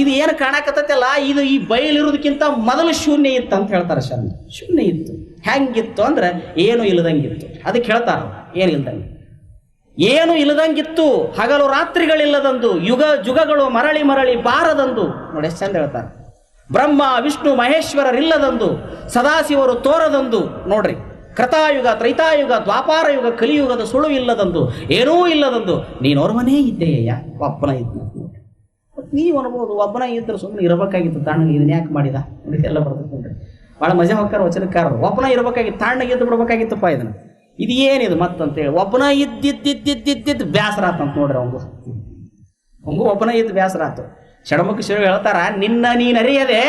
ಇದು ಏನು ಕಾಣಕತ್ತಲ್ಲ ಇದು ಈ ಬಯಲಿರೋದಕ್ಕಿಂತ ಮೊದಲು ಶೂನ್ಯ ಇತ್ತು ಅಂತ ಹೇಳ್ತಾರೆ ಶರಣ. ಶೂನ್ಯ ಇತ್ತು. ಹೆಂಗಿತ್ತು ಅಂದ್ರೆ ಏನು ಇಲ್ಲದಂಗಿತ್ತು. ಅದಕ್ಕೆ ಹೇಳ್ತಾರ, ಏನು ಇಲ್ದಂಗೆ ಏನು ಇಲ್ಲದಂಗಿತ್ತು, ಹಗಲು ರಾತ್ರಿಗಳಿಲ್ಲದಂದು, ಯುಗ ಜುಗಗಳು ಮರಳಿ ಮರಳಿ ಬಾರದಂದು. ನೋಡಿ ಎಷ್ಟು ಚಂದ ಹೇಳ್ತಾರೆ. ಬ್ರಹ್ಮ, ವಿಷ್ಣು, ಮಹೇಶ್ವರರಿಲ್ಲದಂದು, ಸದಾಶಿವರು ತೋರದಂದು. ನೋಡ್ರಿ ಕೃತಾಯುಗ ತ್ರೈತಾಯುಗ ದ್ವಾಪಾರ ಯುಗ ಕಲಿಯುಗದ ಸುಳು ಇಲ್ಲದಂದು. ಏನೂ ಇಲ್ಲದಂದು ನೀನೋರ್ವನೇ ಇದ್ದೇಯ ಒಬ್ಬನ ಇದ್ದ ನೀವು ಅನ್ಬೋದು ಒಬ್ಬನ ಇದ್ರೆ ಸುಮ್ಮನೆ ಇರಬೇಕಾಗಿತ್ತು ತಾಣ ಇದನ್ನ ಯಾಕೆ ಮಾಡಿದ? ಬರ್ತದೆ ನೋಡ್ರಿ. ಭಾಳ ಮಜಾ ಹೋಗ್ತಾರ ವಚನಕಾರರು. ಒಬ್ಬನ ಇರಬೇಕಾಗಿತ್ತು ತಾಣ ಎದ್ದು ಬಿಡ್ಬೇಕಾಗಿತ್ತಪ್ಪ ಇದನ್ನ. ಇದು ಏನಿದು ಮತ್ತಂತೇಳಿ? ಒಬ್ಬನ ಇದ್ದಿದ್ದಿದ್ದಿದ್ದಿದ್ದು ಬೇಸರ ಆತಂತ ನೋಡ್ರಿ ಅವಂಗು. ಅವಂಗು ಒಬ್ಬನ ಇದ್ದು ಬೇಸರ ಆತು. ಷಡಮುಖ ಶಿವ ಹೇಳ್ತಾರ, ನಿನ್ನ ನೀನು ಅರಿಯದೆ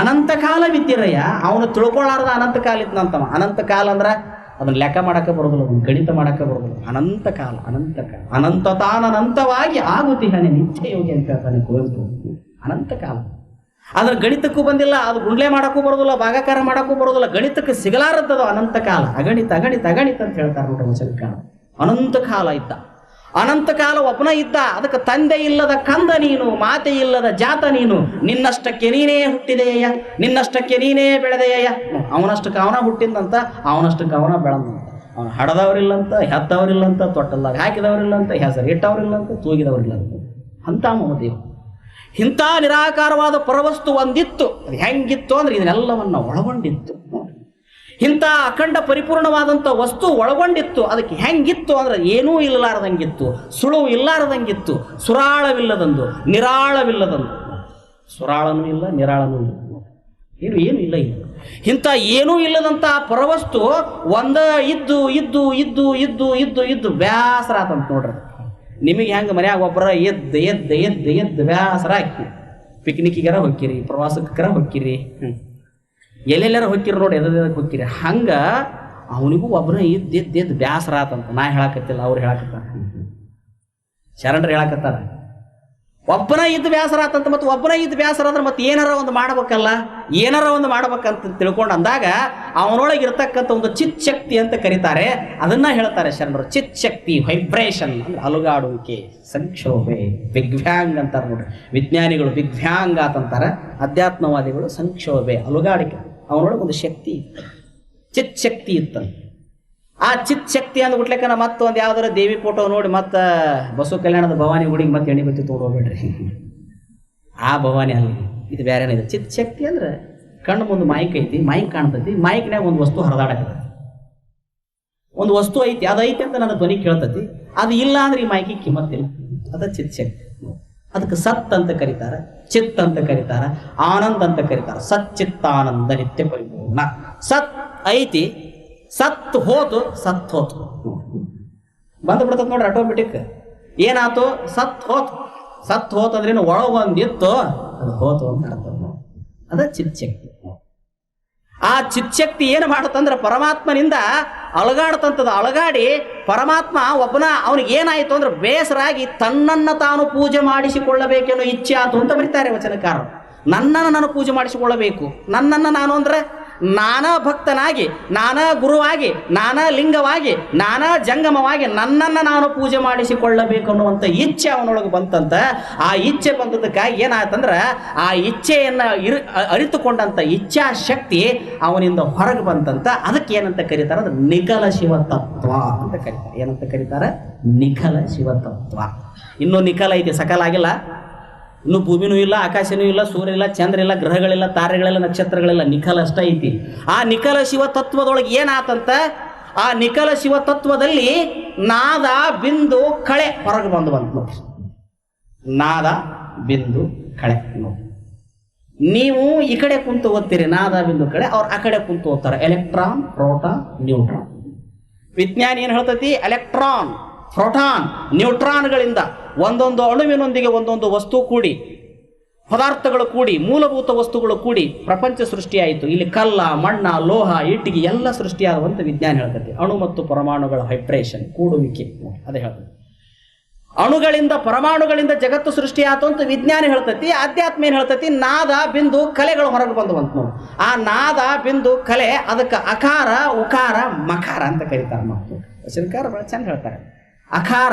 ಅನಂತ ಕಾಲ ಬಿದ್ದಿರಯ್ಯ, ಅವನು ತಿಳ್ಕೊಳ್ಳಾರ್ದ ಅನಂತ ಕಾಲ ಇದ್ನಂತವ. ಅನಂತ ಕಾಲ ಅಂದ್ರ ಅದನ್ನ ಲೆಕ್ಕ ಮಾಡಕ್ಕೆ ಬರೋದಿಲ್ಲ ಗಣಿತ ಮಾಡಕ್ಕೆ ಬರೋದಿಲ್ಲ. ಅನಂತ ಕಾಲ ಅನಂತ ಕಾಲ. ಅನಂತ ತಾನಂತವಾಗಿ ಆಗುತ್ತಿಹನೆ ನಿತ್ಯ ಯೋಗಿ ಅಂತ ಹೇಳ್ತಾನೆ ಕುವೆಂಪು ಅನಂತ ಕಾಲ. ಅದ್ರ ಗಣಿತಕ್ಕೂ ಬಂದಿಲ್ಲ, ಅದು ಗುಂಡ್ಲೆ ಮಾಡಕ್ಕೂ ಬರೋದಿಲ್ಲ, ಭಾಗಾಕಾರ ಮಾಡಕ್ಕೂ ಬರೋದಿಲ್ಲ, ಗಣಿತಕ್ಕೆ ಸಿಗಲಾರದ್ದದು ಅನಂತ ಕಾಲ. ಅಗಣಿತ ಅಗಣಿತ ಅಗಣಿತ ಅಂತ ಹೇಳ್ತಾರೆ ನೋಡ್ರಿ ವಚನಕಾಲ ಅನಂತ ಕಾಲ ಇದ್ದ. ಅನಂತ ಕಾಲ ಒಬ್ಬನ ಇದ್ದ, ಅದಕ್ಕೆ ತಂದೆ ಇಲ್ಲದ ಕಂದ ನೀನು, ಮಾತೆ ಇಲ್ಲದ ಜಾತ ನೀನು. ನಿನ್ನಷ್ಟಕ್ಕೆ ನೀನೇ ಹುಟ್ಟಿದೆಯಯ್ಯ, ನಿನ್ನಷ್ಟಕ್ಕೆ ನೀನೇ ಬೆಳೆದೆಯಯ್ಯ. ಅವನಷ್ಟಕ್ಕೆ ಅವನ ಹುಟ್ಟಿದಂತ, ಅವನಷ್ಟಕ್ಕೆ ಅವನ ಬೆಳೆದಂತ. ಅವನು ಹಡದವರಿಲ್ಲಂತ, ಹೆತ್ತವರಿಲ್ಲಂತ, ತೊಟ್ಟಲ್ದಾಗ ಹಾಕಿದವರಿಲ್ಲಂತ, ಹೆಸರು ಇಟ್ಟವರಿಲ್ಲಂತ, ತೂಗಿದವರಿಲ್ಲಂತ. ಅಂತ ಮಮದೇವ ಇಂಥ ನಿರಾಕಾರವಾದ ಪರವಸ್ತು ಒಂದಿತ್ತು. ಅದು ಹೆಂಗಿತ್ತು ಅಂದ್ರೆ ಇದನ್ನೆಲ್ಲವನ್ನ ಒಳಗೊಂಡಿತ್ತು. ಇಂಥ ಅಖಂಡ ಪರಿಪೂರ್ಣವಾದಂಥ ವಸ್ತು ಒಳಗೊಂಡಿತ್ತು. ಅದಕ್ಕೆ ಹೆಂಗಿತ್ತು ಅಂದ್ರೆ ಏನೂ ಇಲ್ಲಾರದಂಗಿತ್ತು ಸುಳು ಇಲ್ಲಾರದಂಗಿತ್ತು, ಸುರಾಳವಿಲ್ಲದಂದು, ನಿರಾಳವಿಲ್ಲದಂದು. ಸುರಾಳನೂ ಇಲ್ಲ, ನಿರಾಳನೂ ಇಲ್ಲ. ಏನು ಏನು ಇಲ್ಲ ಇಲ್ಲ ಇಂಥ ಏನೂ ಇಲ್ಲದಂಥ ಪರವಸ್ತು ಒಂದ ಇದ್ದು ಇದ್ದು ಇದ್ದು ಇದ್ದು ಇದ್ದು ಇದ್ದು ಬ್ಯಾಸರ ಆತಂತ ನೋಡ್ರಿ. ನಿಮಗೆ ಹೆಂಗೆ ಮನ್ಯಾಗ ಒಬ್ಬರ ಎದ್ದು ಎದ್ದು ಎದ್ದು ಎದ್ದು ಬ್ಯಾಸರ ಹಾಕಿ ಪಿಕ್ನಿಕ್ಕಿಗಾರ ಹೊಕ್ಕಿರಿ, ಪ್ರವಾಸಕ್ಕರ ಹೊಕ್ಕಿರಿ. ಹ್ಞೂ ಎಲ್ಲೆಲ್ಲಾರ ಹೊಕ್ಕಿರಿ ನೋಡಿ ಎದಕ್ಕೆ ಹೊಕ್ಕಿರಿ? ಹಂಗೆ ಅವನಿಗೂ ಒಬ್ಬನ ಇದ್ದ ಎದ್ದು ಎದ್ದು ಬ್ಯಾಸರ ಆತಂತ. ನಾ ಹೇಳಕತ್ತಿಲ್ಲ, ಅವ್ರು ಹೇಳಕತ್ತಾರ. ಶರಣರು ಹೇಳಕತ್ತಾರ. ಒಬ್ಬನ ಇದ್ದು ಬ್ಯಾಸರ ಆತಂತ ಮತ್ತು ಒಬ್ಬನ ಇದ್ದು ಬ್ಯಾಸರ ಅಂದ್ರೆ ಮತ್ತೆ ಏನಾರ ಒಂದು ಮಾಡ್ಬೇಕಲ್ಲ? ಏನಾರ ಒಂದು ಮಾಡ್ಬೇಕಂತ ತಿಳ್ಕೊಂಡು ಅಂದಾಗ ಅವನೊಳಗೆ ಇರ್ತಕ್ಕಂಥ ಒಂದು ಚಿತ್ ಶಕ್ತಿ ಅಂತ ಕರೀತಾರೆ. ಅದನ್ನ ಹೇಳ್ತಾರೆ ಶರಣರು. ಚಿತ್ ಶಕ್ತಿ ವೈಬ್ರೇಷನ್ ಅಂದ್ರೆ ಅಲುಗಾಡುವಿಕೆ, ಸಂಕ್ಷೋಭೆ ವಿಗ್ವ್ಯಾಂಗ್ ಅಂತಾರೆ ನೋಡ್ರಿ. ವಿಜ್ಞಾನಿಗಳು ವಿಗ್ವ್ಯಾಂಗ್ ಆತಂತಾರೆ. ಅಧ್ಯಾತ್ಮವಾದಿಗಳು ಸಂಕ್ಷೋಭೆ, ಅಲುಗಾಡಿಕೆ. ಅವನೊಳಗೆ ಒಂದು ಶಕ್ತಿ ಇತ್ತು. ಚಿತ್ ಶಕ್ತಿ ಇತ್ತಂತ ಆ ಚಿತ್ ಶಕ್ತಿ ಅಂದ್ಬಿಟ್ಲೆಕ್ಕ ಮತ್ತೊಂದು ಯಾವ್ದಾರ ದೇವಿ ಫೋಟೋ ನೋಡಿ ಮತ್ತೆ ಬಸವ ಕಲ್ಯಾಣದ ಭವಾನಿ ಗುಡಿಗೆ ಮತ್ತೆ ಎಣ್ಣೆ ಬತ್ತಿ ತೋಡೋಗ್ಬೇಡ್ರಿ ಆ ಭವಾನಿ ಅಲ್ಲ, ಇದು ಬೇರೆನೇ ಇದೆ. ಚಿತ್ ಶಕ್ತಿ ಅಂದ್ರೆ ಕಣ್ಣು ಮುಂದೆ ಮೈಕ್ ಐತಿ, ಮೈಕ್ ಕಾಣ್ತೈತಿ, ಮೈಕ್ನ್ಯಾಗ ಒಂದು ವಸ್ತು ಹರಿದಾಡಕತ್ತೈತಿ. ಒಂದು ವಸ್ತು ಐತಿ, ಅದು ಐತಿ ಅಂತ ನನ್ನ ಧ್ವನಿ ಕೇಳ್ತೈತಿ. ಅದು ಇಲ್ಲ ಅಂದ್ರೆ ಈ ಮೈಕಿಗೆ ಕಿಮ್ಮತ್ತಿಲ್ಲ ಅದ ಚಿತ್ ಶಕ್ತಿ. ಅದಕ್ಕೆ ಸತ್ ಅಂತ ಕರೀತಾರ. ಚಿತ್ ಅಂತ ಕರೀತಾರ, ಆನಂದ್ ಅಂತ ಕರೀತಾರ. ಸಚ್ಚಿತ್ತಾನಂದ ನಿತ್ಯ ಪರಿಪೂರ್ಣ. ಸತ್ ಐತಿ, ಸತ್ ಹೋತು ಸತ್ ಹೋತು. ಬಂದು ಬಿಡ್ತದ ನೋಡ್ರಿ ಆಟೋಮೆಟಿಕ್ ಏನಾತು? ಸತ್ ಹೋತು. ಸತ್ ಹೋತು ಅಂದ್ರೇನು ಒಳಗೆ ಒಂದಿತ್ತು ಅದು ಹೋತು ಅಂತ ಅದ ಚಿತ್ಶಕ್ತಿ ಆ ಚಿತ್ಶಕ್ತಿ ಏನು ಮಾಡುತ್ತಂದ್ರೆ ಪರಮಾತ್ಮನಿಂದ ಅಲಗಾಡ್ತಂತದ ಅಳಗಾಡಿ ಪರಮಾತ್ಮ ಒಬ್ಬನ ಅವನಿಗೆ ಏನಾಯಿತು ಅಂದ್ರೆ ಬೇಸರಾಗಿ ತನ್ನನ್ನು ತಾನು ಪೂಜೆ ಮಾಡಿಸಿಕೊಳ್ಳಬೇಕೆನ್ನೋ ಇಚ್ಛೆ ಆತು ಅಂತ ಬರೀತಾರೆ ವಚನಕಾರರು. ನನ್ನನ್ನು ನಾನು ಪೂಜೆ ಮಾಡಿಸಿಕೊಳ್ಳಬೇಕು. ನನ್ನನ್ನು ನಾನು ಅಂದ್ರೆ ನಾನಾ ಭಕ್ತನಾಗಿ, ನಾನಾ ಗುರುವಾಗಿ, ನಾನಾ ಲಿಂಗವಾಗಿ, ನಾನಾ ಜಂಗಮವಾಗಿ ನನ್ನನ್ನು ನಾನು ಪೂಜೆ ಮಾಡಿಸಿಕೊಳ್ಳಬೇಕು ಅನ್ನುವಂಥ ಇಚ್ಛೆ ಅವನೊಳಗೆ ಬಂತಂತ, ಆ ಇಚ್ಛೆ ಬಂದದಕ್ಕಾಗಿ ಏನಾಯ್ತಂದ್ರೆ, ಆ ಇಚ್ಛೆಯನ್ನು ಇರು ಅರಿತುಕೊಂಡಂಥ ಇಚ್ಛಾ ಶಕ್ತಿ ಅವನಿಂದ ಹೊರಗೆ ಬಂತಂತ, ಅದಕ್ಕೆ ಏನಂತ ಕರೀತಾರೆ ಅಂದ್ರೆ ನಿಖಲ ಶಿವತತ್ವ ಅಂತ ಕರೀತಾರೆ. ಏನಂತ ಕರೀತಾರೆ? ನಿಖಲ ಶಿವತತ್ವ ಇನ್ನೂ ನಿಖಲ ಐತಿ, ಸಕಲ ಆಗಿಲ್ಲ. ಇನ್ನು ಭೂಮಿನೂ ಇಲ್ಲ, ಆಕಾಶನೂ ಇಲ್ಲ, ಸೂರ್ಯ ಇಲ್ಲ, ಚಂದ್ರ ಇಲ್ಲ, ಗ್ರಹಗಳಿಲ್ಲ, ತಾರೆಗಳಿಲ್ಲ, ನಕ್ಷತ್ರಗಳಿಲ್ಲ, ನಿಖಲ ಅಷ್ಟ ಐತಿ. ಆ ನಿಖಲ ಶಿವ ತತ್ವದೊಳಗೆ ಏನಾತಂತ? ಆ ನಿಖಲ ಶಿವ ತತ್ವದಲ್ಲಿ ನಾದ, ಬಿಂದು, ಕಳೆ ಹೊರಗೆ ಬಂದು ಬಂತು ನೋಡ್ರಿ. ನಾದ, ಬಿಂದು, ಕಳೆ ನೋಡಿ ನೀವು ಈ ಕಡೆ ಕುಂತು ಓದ್ತೀರಿ, ನಾದ, ಬಿಂದು ಕಡೆ ಅವ್ರು ಆ ಕಡೆ ಕುಂತು ಓದ್ತಾರೆ. Electron, proton, neutron. ವಿಜ್ಞಾನ ಏನು ಹೇಳ್ತೈತಿ? ಎಲೆಕ್ಟ್ರಾನ್. ಪ್ರೋಟಾನ್, ನ್ಯೂಟ್ರಾನ್ಗಳಿಂದ ಒಂದೊಂದು ಅಣುವಿನೊಂದಿಗೆ ಒಂದೊಂದು ವಸ್ತು ಕೂಡಿ, ಪದಾರ್ಥಗಳು ಕೂಡಿ, ಮೂಲಭೂತ ವಸ್ತುಗಳು ಕೂಡಿ ಪ್ರಪಂಚ ಸೃಷ್ಟಿಯಾಯಿತು. ಇಲ್ಲಿ ಕಲ್ಲ, ಮಣ್ಣ, ಲೋಹ, ಇಟ್ಟಿಗೆ ಎಲ್ಲ ಸೃಷ್ಟಿಯಾದವಂತ ವಿಜ್ಞಾನ ಹೇಳ್ತೈತಿ. ಅಣು ಮತ್ತು ಪರಮಾಣುಗಳ ಹೈಬ್ರೇಷನ್ ಕೂಡುವಿಕೆ ಅದೇ ಹೇಳ್ತದೆ ಅಣುಗಳಿಂದ ಪರಮಾಣುಗಳಿಂದ ಜಗತ್ತು ಸೃಷ್ಟಿಯಾತು ಅಂತ ವಿಜ್ಞಾನ ಹೇಳ್ತೈತಿ. ಅಧ್ಯಾತ್ಮ ಏನು ಹೇಳ್ತೈತಿ? ನಾದ, ಬಿಂದು, ಕಲೆಗಳು ಹೊರಗೆ ಬಂದವಂತ ನೋಡಿ. ಆ ನಾದ, ಬಿಂದು, ಕಲೆ, ಅದಕ್ಕೆ ಅಕಾರ, ಉಕಾರ, ಮಕಾರ ಅಂತ ಕರೀತಾರೆ ವಚನಕಾರ ಬಹಳ ಚಂದ ಹೇಳ್ತಾರೆ. ಅಕಾರ,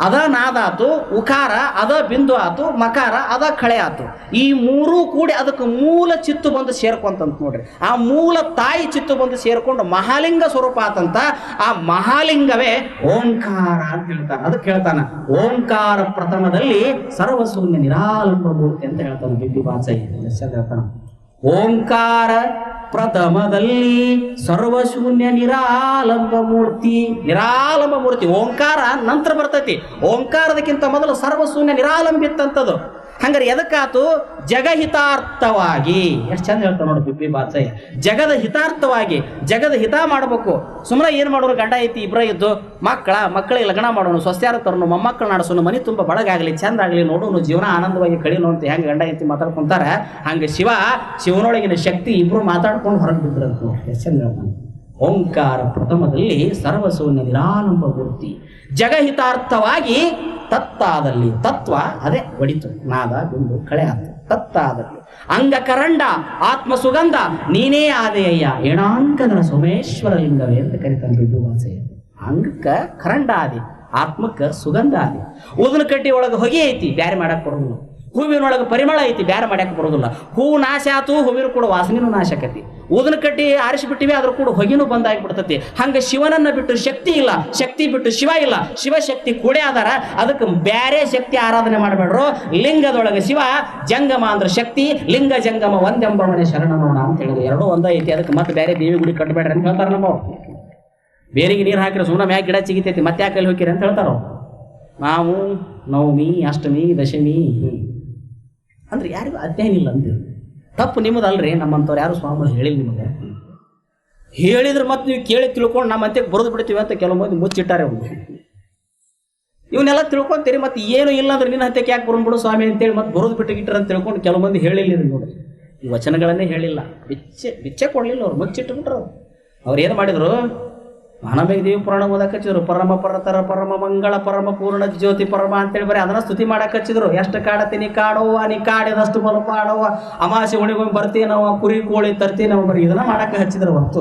ಅದ ನಾದಾತು, ಉಕಾರ, ಅದ ಬಿಂದು ಆತು, ಮಕಾರ, ಅದ ಕಳೆ ಆತು. ಈ ಮೂರೂ ಕೂಡಿ ಅದಕ್ಕೆ ಮೂಲ ಚಿತ್ತು ಬಂದು ಸೇರ್ಕೊಂತಂತ ನೋಡ್ರಿ. ಆ ಮೂಲ ತಾಯಿ ಚಿತ್ತು ಬಂದು ಸೇರ್ಕೊಂಡು ಮಹಾಲಿಂಗ ಸ್ವರೂಪ ಆತಂತ, ಆ ಮಹಾಲಿಂಗವೇ ಓಂಕಾರ ಅಂತ ಹೇಳ್ತಾನೆ. ಅದಕ್ಕೆ ಹೇಳ್ತಾನ ಓಂಕಾರ ಪ್ರಥಮದಲ್ಲಿ ಸರ್ವಸೂನ್ಯ ನಿರಾಲಂಬ ಮೂರ್ತಿ ಅಂತ ಹೇಳ್ತಾನೆ ಬಿಬ್ಬಿ ಬಾಚಯ್ಯ ಓಂಕಾರ ಪ್ರಥಮದಲ್ಲಿ ಸರ್ವಶೂನ್ಯ ನಿರಾಲಂಬ ಮೂರ್ತಿ. ನಿರಾಲಂಬ ಮೂರ್ತಿ ಓಂಕಾರ ನಂತರ ಬರ್ತೈತಿ. ಓಂಕಾರದಕ್ಕಿಂತ ಮೊದಲು ಸರ್ವಶೂನ್ಯ ನಿರಾಲಂಬಿತ್ತಂತದು. ಹಂಗಾರೆ ಎದಕ್ಕಾತು? ಜಗಹಿತಾರ್ಥವಾಗಿ. ಎಷ್ಟು ಚಂದ ಹೇಳ್ತಾರೆ ನೋಡಿ ಬಿಬ್ಬಿ ಬಾಚಯ್ಯ ಜಗದ ಹಿತಾರ್ಥವಾಗಿ, ಜಗದ ಹಿತ ಮಾಡಬೇಕು. ಸುಮ್ಮನೆ ಏನು ಮಾಡೋರು ಗಂಡ ಐತಿ ಇಬ್ಬರ ಇದ್ದು ಮಕ್ಕಳ, ಮಕ್ಕಳಿಗೆ ಲಗ್ನ ಮಾಡೋನು ಸ್ವಸ್ತ್ಯಾರ ತರೋನು, ಮೊಮ್ಮಕ್ಕಳು ನಡೆಸೋನು, ಮನೆ ತುಂಬ ಬಳಗಾಗಲಿ ಚಂದ ಆಗಲಿ, ನೋಡೋನು, ಜೀವನ ಆನಂದವಾಗಿ ಕಳೀನು ಅಂತ ಹೆಂಗೆ ಗಂಡ ಐತಿ ಮಾತಾಡ್ಕೊಂತಾರೆ, ಹಂಗೆ ಶಿವ, ಶಿವನೊಳಗಿನ ಶಕ್ತಿ ಇಬ್ಬರು ಮಾತಾಡ್ಕೊಂಡು ಹೊರಗೆ ಬಿದ್ರಂತ ಎಷ್ಟು ಚಂದ ಹೇಳ್ತಾನೆ. ಓಂಕಾರ ಪ್ರಥಮದಲ್ಲಿ ಸರ್ವಶೂನ್ಯ ನಿರಾಲಂಬ ಮೂರ್ತಿ. ಜಗಹಿತಾರ್ಥವಾಗಿ ತತ್ತಾದಲ್ಲಿ ತತ್ವ ಅದೇ ಒಡಿತು, ನಾದ, ಬಿಂದು, ಕಳೆ ಹತ್ತು ತತ್ತಾದಲ್ಲಿ. ಅಂಗಕರಂಡ ಆತ್ಮ ಸುಗಂಧ ನೀನೇ ಆದೆಯಯ್ಯ ಏಣಾಂಕದರ ಸೋಮೇಶ್ವರ ಲಿಂಗವೇ ಅಂತ ಕರಿತಾನೆ ಬಿದ್ದು ಭಾಷೆ ಅಂಗಕ್ಕ ಕರಂಡ ಆದಿ ಆತ್ಮಕ್ಕ ಸುಗಂಧ ಆದಿ ಊದನ ಕಡ್ಡಿ ಒಳಗೆ ಹೊಗೆ ಐತಿ, ಬ್ಯಾರೆ ಮಾಡಕ್ ಬರೋದಿಲ್ಲ ಹೂವಿನೊಳಗೆ ಪರಿಮಳ ಐತಿ ಬೇರೆ ಮಾಡ್ಯಾಕೆ ಬರೋದಿಲ್ಲ. ಹೂ ನಾಶ ಆತು, ಹೂವಿನ ಕೂಡ ವಾಸನೆಯೂ ನಾಶ ಆಕತಿ. ಊದನ ಕಟ್ಟಿ ಆರಿಸಿಬಿಟ್ಟಿವಿ ಅದ್ರ ಕೂಡ ಹೊಗೆನೂ ಬಂದಾಗ್ಬಿಡ್ತತಿ ಹಂಗೆ ಶಿವನನ್ನು ಬಿಟ್ಟು ಶಕ್ತಿ ಇಲ್ಲ, ಶಕ್ತಿ ಬಿಟ್ಟು ಶಿವ ಇಲ್ಲ ಶಿವಶಕ್ತಿ ಕೂಡೇ ಆದಾರ ಅದಕ್ಕೆ ಬ್ಯಾರೆ ಶಕ್ತಿ ಆರಾಧನೆ ಮಾಡಬೇಡ್ರು. ಲಿಂಗದೊಳಗೆ ಶಿವ, ಜಂಗಮ ಅಂದ್ರೆ ಶಕ್ತಿ, ಲಿಂಗ ಜಂಗಮ ಒಂದೆಂಬವನೇ ಶರಣನೋಣ ಅಂತ ಹೇಳಿದ್ರು. ಎರಡೂ ಒಂದ ಐತಿ, ಅದಕ್ಕೆ ಮತ್ತೆ ಬೇರೆ ದೇವಿ ಗುಡಿ ಕಟ್ಟಬೇಡ್ರಿ ಅಂತ ಹೇಳ್ತಾರೆ ನಮ್ಮ ಬೇರೆಗೆ ನೀರು ಹಾಕಿರೋ ಸುಮ್ಮನೆ ಮ್ಯಾಗ ಗಿಡ ಸಿಗಿತೈತಿ ಮತ್ತೆ ಯಾಕೆ ಅಲ್ಲಿ ಹೋಗಿರಿ ಅಂತ ಹೇಳ್ತಾರೋ. ನಾವು ನವಮಿ, ಅಷ್ಟಮಿ, ದಶಮಿ. ಅಂದ್ರೆ ಯಾರಿಗೂ ಅಧ್ಯಯನ ಇಲ್ಲ ಅಂತೀವಿ ತಪ್ಪು ನಿಮ್ಮದಲ್ರಿ, ನಮ್ಮಂಥವ್ರು ಯಾರು ಸ್ವಾಮಿ ಹೇಳಿಲ್ಲ ನಿಮಗೆ. ಹೇಳಿದ್ರೆ ಮತ್ತೆ ನೀವು ಕೇಳಿ ತಿಳ್ಕೊಂಡು ನಮ್ಮ ಅಂತ್ಯಕ್ಕೆ ಬರೆದು ಬಿಡ್ತೀವಿ ಅಂತ ಕೆಲವು ಮಂದಿ ಮುಚ್ಚಿಟ್ಟಾರೆ ಅವರು. ಇವನ್ನೆಲ್ಲ ತಿಳ್ಕೊಂತೀರಿ, ಮತ್ತೆ ಏನು ಇಲ್ಲ ಅಂದ್ರೆ ನಿನ್ನ ಹಂತಕ್ಕೆ ಯಾಕೆ ಬಿಡು ಸ್ವಾಮಿ ಅಂತೇಳಿ ಮತ್ತೆ ಬರೋದು ಬಿಟ್ಟು ಗಿಟ್ಟರು ಅಂತ ತಿಳ್ಕೊಂಡು ಕೆಲವು ಮಂದಿ ಹೇಳಿಲ್ಲ ನೋಡಿ. ಈ ವಚನಗಳನ್ನೇ ಹೇಳಿಲ್ಲ. ಬಿಚ್ಚೆ ಬಿಚ್ಚೆ ಕೊಡಲಿಲ್ಲ ಅವ್ರು ಮುಚ್ಚಿಟ್ಟು ಬಿಟ್ರು ಅವ್ರು ಏನು ಮಾಡಿದ್ರು? ಮಾನವೇಗ ದೇವಿ ಪುರಾಣ ಓದಕ್ಕೆ ಹಚ್ಚಿದ್ರು. ಪರಮ ಪರತರ, ಪರಮ ಮಂಗಳ, ಪರಮ ಪೂರ್ಣ ಜ್ಯೋತಿ, ಪರಮ ಅಂತೇಳಿ ಬರೀ ಅದನ್ನ ಸ್ತುತಿ ಮಾಡಕ್ಕೆ ಹಚ್ಚಿದ್ರು. ಎಷ್ಟು ನೀ ಕಾಡೋವ, ನೀ ಕಾಡಿದಷ್ಟು ಬಲ ಪಾಡವ್ವ ಅಮಾಸೆ ಉಣಿಗೊಂಡು ನಾವು, ಕುರಿ ಕೋಳಿ ತರ್ತೀನವ ಬರೀ ಇದನ್ನ ಮಾಡಕ್ಕೆ ಹಚ್ಚಿದ್ರು ಹೊರತು.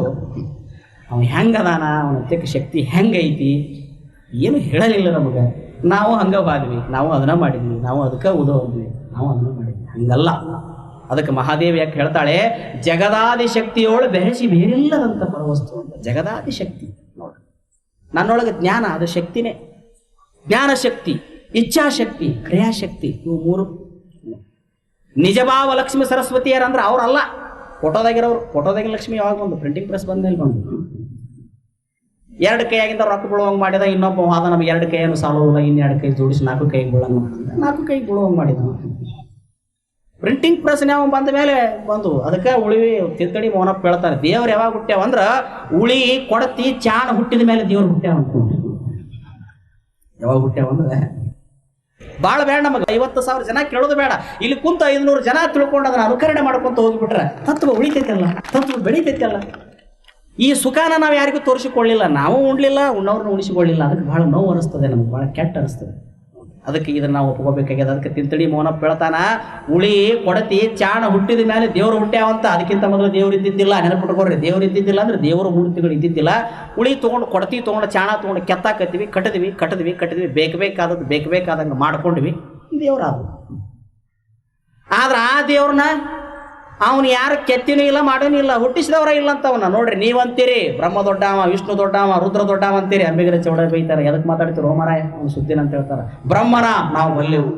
ಅವ್ನು ಹೆಂಗದಾನ ಅವನ ಅತ್ಯಕ್ಕೆ ಶಕ್ತಿ ಹೆಂಗೈತಿ ಏನು ಹೇಳಲಿಲ್ಲ ನಮಗೆ. ನಾವು ಹಂಗೆ ಬಾದ್ವಿ. ನಾವು ಅದನ್ನ ಮಾಡಿದ್ವಿ. ನಾವು ಅದಕ್ಕೆ ಉದೋದ್ವಿ ನಾವು ಅದನ್ನ ಮಾಡಿದ್ವಿ. ಹಂಗಲ್ಲ. ಅದಕ್ಕೆ ಮಹಾದೇವಿ ಯಾಕೆ ಹೇಳ್ತಾಳೆ, ಜಗದಾದಿ ಶಕ್ತಿಯೋಳು ಬೆರೆಸಿ ಬೇರಿಲ್ಲದಂಥ ಪರವಸ್ತು ಅಂತ. ಜಗದಾದಿ ಶಕ್ತಿ. ನೋಡ್ರಿ ನನ್ನೊಳಗೆ ಜ್ಞಾನ, ಅದು ಶಕ್ತಿನೇ. ಜ್ಞಾನ ಶಕ್ತಿ ಇಚ್ಛಾಶಕ್ತಿ ಕ್ರಿಯಾಶಕ್ತಿ ಇವು ಮೂರು. ನಿಜಭಾವ ಲಕ್ಷ್ಮಿ ಸರಸ್ವತಿಯರ ಅಂದ್ರೆ ಅವರಲ್ಲ. ಫೋಟೋದಾಗಿರೋರು, ಫೋಟೋದಾಗಿನ ಲಕ್ಷ್ಮಿ ಯಾವಾಗ ಬಂದು? ಪ್ರಿಂಟಿಂಗ್ ಪ್ರೆಸ್ ಬಂದ್ಮೇಲೆ ಬಂದು. ಎರಡು ಕೈಯಾಗಿಂದ ರೊಕ್ಕ ಬೀಳುವಂಗೆ ಮಾಡಿದ, ಇನ್ನೊಬ್ಬ ಹೋದ ನಮ್ಗೆ ಎರಡು ಕೈಯನ್ನು ಸಾಲೋಲ್ಲ ಇನ್ನೆರಡು ಕೈ ಜೋಡಿಸಿ ನಾಲ್ಕು ಕೈಗೆ ಬೀಳಂಗೆ ಮಾಡಿದ ನಾಲ್ಕು ಕೈಗೆ ಬೀಳುವಂಗೆ ಮಾಡಿದ. ಪ್ರಿಂಟಿಂಗ್ ಪ್ರೆಸ್ ನಾವು ಬಂದ ಮೇಲೆ ಬಂದು, ಅದಕ್ಕೆ ಉಳಿವಿ ತಿದ್ದಡಿ ಮೌನಪ್ಪ ಹೇಳ್ತಾರೆ ದೇವ್ರು ಯಾವಾಗ ಹುಟ್ಟ್ಯಾವ ಅಂದ್ರೆ ಉಳಿ ಕೊಡತಿ ಚಾಣ ಹುಟ್ಟಿದ ಮೇಲೆ ದೇವ್ರು ಹುಟ್ಟ್ಯಾವ ಯಾವಾಗ ಹುಟ್ಟ್ಯಾವ ಅಂದ್ರೆ? ಭಾಳ ಬೇಡ ನಮಗೆ, ಐವತ್ತು ಸಾವಿರ ಜನ ಕೇಳೋದು ಬೇಡ. ಇಲ್ಲಿ ಕುಂತ ಐದುನೂರು ಜನ ತಿಳ್ಕೊಂಡು ಅದನ್ನ ಅನುಕರಣೆ ಮಾಡ್ಕೊಂತ ಹೋಗಿಬಿಟ್ರೆ ತತ್ವ ಉಳಿತೈತಲ್ಲ, ತತ್ವ ಬೆಳಿತೈತಲ್ಲ. ಈ ಸುಖಾನ ನಾವು ಯಾರಿಗೂ ತೋರಿಸಿಕೊಳ್ಳಿಲ್ಲ, ನಾವು ಉಣ್ಲಿಲ್ಲ ಉಣ್ಣವ್ರನ್ನ ಉಣಿಸಿಕೊಳ್ಳಿಲ್ಲ, ಅದಕ್ಕೆ ಭಾಳ ನೋವು ಅನಿಸ್ತದೆ ನಮ್ಗೆ, ಭಾಳ ಕೆಟ್ಟ ಅನಿಸ್ತದೆ ಅದಕ್ಕೆ ಇದನ್ನು ನಾವು ಒಪ್ಕೋಬೇಕಾಗ್ಯದ. ಅದಕ್ಕೆ ತಿಂತಡಿ ಮೌನಪ್ಪ ಬೆಳತಾನ ಉಳಿ ಕೊಡತಿ, ಚಾಣ ಹುಟ್ಟಿದ ಮೇಲೆ ದೇವರು ಹುಟ್ಟ್ಯಾವಂತ ಅದಕ್ಕಿಂತ ಮೊದಲು ದೇವ್ರು ಇದ್ದಿದ್ದಿಲ್ಲ, ನೆನಪಿಟ್ಕೊಡ್ರಿ, ದೇವ್ರು ಇದ್ದಿದ್ದಿಲ್ಲ ಅಂದ್ರೆ ದೇವರ ಮೂರ್ತಿಗಳು ಇದ್ದಿದ್ದಿಲ್ಲ. ಉಳಿ ತೊಗೊಂಡು, ಕೊಡತಿ ತೊಗೊಂಡು, ಚಾಣ ತೊಗೊಂಡು ಕೆತ್ತಾಕತ್ತೀವಿ, ಕಟ್ಟಿದ್ವಿ ಕಟ್ಟಿದ್ವಿ ಕಟ್ಟಿದ್ವಿ. ಬೇಕು ಬೇಕಾದದ್ದು ಬೇಕು ಬೇಕಾದಂಗೆ ಮಾಡ್ಕೊಂಡ್ವಿ. ದೇವ್ರಾದ್ರು. ಆದ್ರೆ ಆ ದೇವ್ರನ್ನ ಅವನು ಯಾರು ಕೆತ್ತಿನೂ ಇಲ್ಲ, ಮಾಡೋನೂ ಇಲ್ಲ, ಹುಟ್ಟಿಸಿದವರ ಇಲ್ಲ ಅಂತ ಅವನ. ನೋಡ್ರಿ, ನೀವಂತೀರಿ, ಬ್ರಹ್ಮ ದೊಡ್ಡವ, ವಿಷ್ಣು ದೊಡ್ಡವ, ರುದ್ರ ದೊಡ್ಡವ ಅಂತೀರಿ, ಅಂಬಿಗರ ಚೌಡ ಬೈತಾರೆ. ಎದಕ್ಕೆ ಮಾತಾಡ್ತೀರಿ? ಓಮರಾಯ ಅವನು ಸುದ್ದಿನ ಅಂತ ಹೇಳ್ತಾರೆ. ಬ್ರಹ್ಮನ ನಾವು ಬಲ್ಲೆವು.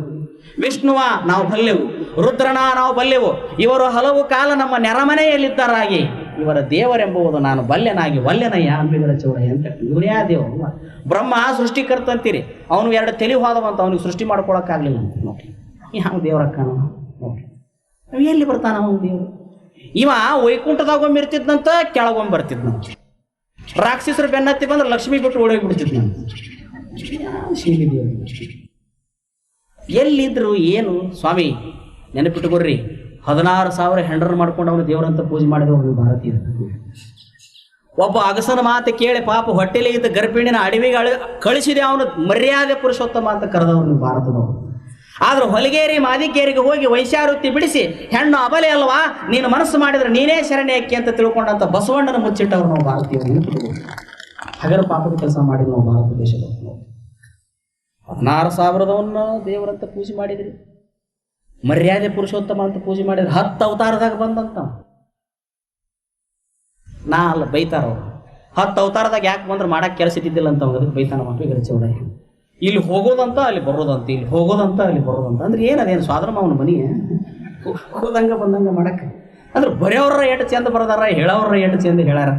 ವಿಷ್ಣುವ ನಾವು ಬಲ್ಲೆವು. ರುದ್ರನ ನಾವು ಬಲ್ಲೆವು. ಇವರು ಹಲವು ಕಾಲ ನಮ್ಮ ನೆರಮನೆಯಲ್ಲಿದ್ದರಾಗಿ ಇವರ ದೇವರೆಂಬುವುದು ನಾನು ಬಲ್ಲೆನಾಗಿ, ವಲ್ಲೆನಯ್ಯ, ಅಂಬಿಗರ ಚೌಡ ಅಂತ ಇವರೇ ದೇವರು? ಬ್ರಹ್ಮ ಸೃಷ್ಟಿಕರ್ತ ಅಂತೀರಿ ಅವನು ಎರಡು ತಲೆ ಹೋದವಂತ ಅವನಿಗೆ ಸೃಷ್ಟಿ ಮಾಡ್ಕೊಳಕ್ಕಾಗಲಿಲ್ಲ ಅಂತ ನೋಡಿ ಯಾವ ದೇವರ ಅವ ಎಲ್ಲಿ ಬರ್ತಾನ ಅವನು ದೇವರು? ಇವ ವೈಕುಂಠದಾಗ ಒಮ್ಮೆ ಇರ್ತಿದ್ನಂತ ಕೆಳಗೊಮ್ಮೆ ಬರ್ತಿದ್ನಂತ. ರಾಕ್ಷಸರು ಬೆನ್ನತ್ತಿ ಬಂದ್ರೆ ಲಕ್ಷ್ಮಿ ಬಿಟ್ಟು ಓಡೋಗಿ ಬಿಡ್ತಿದ್ನ ಎಲ್ಲಿದ್ರು ಏನು? ಸ್ವಾಮಿ ನೆನಪಿಟ್ಟುಕೊಡ್ರಿ ಹದಿನಾರು ಸಾವಿರ ಹೆಂಡರ್ ಮಾಡ್ಕೊಂಡು ಅವನು ದೇವರಂತ ಪೂಜೆ ಮಾಡಿದ ಒಂದು ಭಾರತೀಯ. ಒಬ್ಬ ಅಗಸನ ಮಾತು ಕೇಳಿ ಪಾಪ ಹೊಟ್ಟೆಲಿ ಇದ್ದ ಗರ್ಭಿಣಿನ ಅಡವಿಗೆ ಕಳಿಸಿದೆ ಅವನು ಮರ್ಯಾದೆ ಪುರುಷೋತ್ತಮ ಅಂತ ಕರೆದವನು ಭಾರತದವರು ಆದ್ರೆ ಹೊಲಿಗೇರಿ ಮಾದಿಕೇರಿಗೆ ಹೋಗಿ ವೈಶ್ಯಾವೃತ್ತಿ ಬಿಡಿಸಿ, ಹೆಣ್ಣು ಅಬಲೆ ಅಲ್ವಾ? ನೀನು ಮನಸ್ಸು ಮಾಡಿದ್ರೆ ನೀನೇ ಶರಣೆ ಅಕ್ಕಿ ಅಂತ ತಿಳ್ಕೊಂಡಂತ ಬಸವಣ್ಣನ ಮುಚ್ಚಿಟ್ಟವ್ರು ನಾವು ಭಾರತೀಯರು. ಹಗರ ಪಾಪದ ಕೆಲಸ ಮಾಡಿದ್ರು ನಾವು ಭಾರತ ದೇಶದ ಹದಿನಾರು ಸಾವಿರದವನ್ನ ದೇವರಂತ ಪೂಜೆ ಮಾಡಿದ್ರಿ. ಮರ್ಯಾದೆ ಪುರುಷೋತ್ತಮ ಅಂತ ಪೂಜೆ ಮಾಡಿದ್ರಿ ಹತ್ತು ಅವತಾರದಾಗ ಬಂದಂತ. ನಾ ಅಲ್ಲ ಬೈತಾರ ಹತ್ತು ಅವತಾರದಾಗ ಯಾಕೆ ಬಂದ್ರೆ ಮಾಡಕ್ಕೆ ಕೆಲಸ ಇದ್ದಿದ್ದಿಲ್ಲ ಅಂತ ಅದಕ್ಕೆ ಬೈತಾನ ಮಕ್ಕಳಿಗೆ ಚೌಡ ಇಲ್ಲಿ ಹೋಗೋದಂತ ಅಲ್ಲಿ ಬರೋದಂತ ಇಲ್ಲಿ ಹೋಗೋದಂತ ಅಲ್ಲಿ ಬರೋದಂತ. ಅಂದ್ರೆ ಏನದೇನು ಸ್ವಾದ್ರಮ ಅವನ ಮನಿ? ಹೋದಂಗ ಬಂದಂಗ ಮಾಡಕ್ಕೆ ಅಂದ್ರೆ ಬರೆಯವ್ರ ಎಷ್ಟು ಚಂದ ಬರದಾರ ಹೇಳೋರ ಎಷ್ಟು ಚಂದ ಹೇಳಾರ.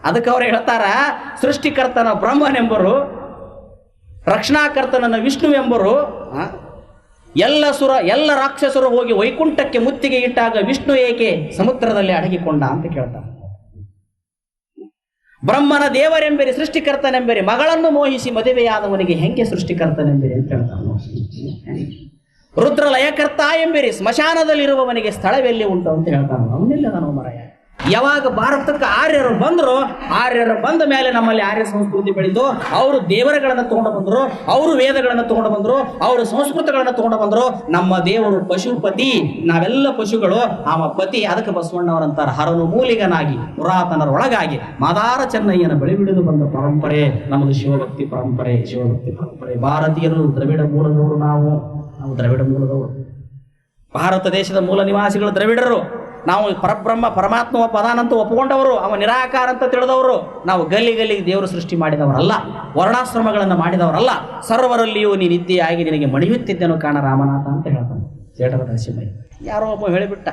ಅದಕ್ಕೆ ಅವ್ರು ಹೇಳ್ತಾರ ಸೃಷ್ಟಿಕರ್ತನ ಬ್ರಹ್ಮನೆಂಬರು ರಕ್ಷಣಾಕರ್ತನನ್ನ ವಿಷ್ಣು ಎಂಬರು ಆ, ಎಲ್ಲ ಸುರ ಎಲ್ಲ ರಾಕ್ಷಸರು ಹೋಗಿ ವೈಕುಂಠಕ್ಕೆ ಮುತ್ತಿಗೆ ಇಟ್ಟಾಗ ವಿಷ್ಣು ಏಕೆ ಸಮುದ್ರದಲ್ಲಿ ಅಡಗಿಕೊಂಡ ಅಂತ ಕೇಳ್ತಾರೆ. ಬ್ರಹ್ಮನ ದೇವರೆಂಬೆರಿ ಸೃಷ್ಟಿಕರ್ತನೆಂಬೆರಿ, ಮಗಳನ್ನು ಮೋಹಿಸಿ ಮದುವೆಯಾದವನಿಗೆ ಹೆಂಗೆ ಸೃಷ್ಟಿಕರ್ತನೆಂಬೆರಿ ಅಂತ ಹೇಳ್ತಾನೆ ರುದ್ರ ಲಯಕರ್ತ ಎಂಬೆರಿ, ಸ್ಮಶಾನದಲ್ಲಿರುವವನಿಗೆ ಸ್ಥಳವೆಲ್ಲಿ ಉಂಟು ಅಂತ ಹೇಳ್ತಾನೆ ಅವನೆಲ್ಲ ನಾನು ಮರಯ. ಯಾವಾಗ ಭಾರತಕ್ಕೆ ಆರ್ಯರು ಬಂದರು, ಆರ್ಯರು ಬಂದ ಮೇಲೆ ನಮ್ಮಲ್ಲಿ ಆರ್ಯ ಸಂಸ್ಕೃತಿ ಬೆಳೀತು ಅವರು ದೇವರಗಳನ್ನು ತಗೊಂಡು ಬಂದರು, ಅವರು ವೇದಗಳನ್ನು ತಗೊಂಡು ಬಂದರು, ಅವರು ಸಂಸ್ಕೃತಿಗಳನ್ನು ತಗೊಂಡು ಬಂದರು, ನಮ್ಮ ದೇವರು ಪಶುಪತಿ, ನಾವೆಲ್ಲ ಪಶುಗಳು, ಆಮ ಪತಿ, ಅದಕ್ಕೆ ಬಸವಣ್ಣವರಂತಾರೆ ಹರನು ಮೂಲಿಗನಾಗಿ ಪುರಾತನರೊಳಗಾಗಿ ಮಾದಾರ ಚೆನ್ನಯ್ಯನ ಬಳಿ ಬಿಡಿದು ಬಂದ ಪರಂಪರೆ, ನಮ್ಮದು ಶಿವಭಕ್ತಿ ಪರಂಪರೆ ಶಿವಭಕ್ತಿ ಪರಂಪರೆ. ಭಾರತೀಯರು ದ್ರವಿಡ ಮೂಲದವರು ನಾವು ನಾವು ದ್ರವಿಡ ಮೂಲದವರು. ಭಾರತ ದೇಶದ ಮೂಲ ನಿವಾಸಿಗಳು ದ್ರವಿಡರು. ನಾವು ಪರಬ್ರಹ್ಮ, ಪರಮಾತ್ಮ ಪದಾನಂತ ಒಪ್ಪಿಕೊಂಡವರು, ಅವ ನಿರಾಕಾರ ಅಂತ ತಿಳಿದವರು, ನಾವು ಗಲ್ಲಿ ಗಲ್ಲಿಗೆ ದೇವರು ಸೃಷ್ಟಿ ಮಾಡಿದವರಲ್ಲ, ವರ್ಣಾಶ್ರಮಗಳನ್ನು ಮಾಡಿದವರಲ್ಲ, ಸರ್ವರಲ್ಲಿಯೂ ನೀನು ಇದ್ದೀಯಾಗಿ ನಿನಗೆ ಮಣಿಯುತ್ತಿದ್ದನು ಕಾಣ ರಾಮನಾಥ ಅಂತ ಹೇಳ್ತಾನೆ. ಜೇಠರ ನರಸಿಂಹಯ್ಯ ಯಾರೋ ಒಬ್ಬ ಹೇಳಿಬಿಟ್ಟ,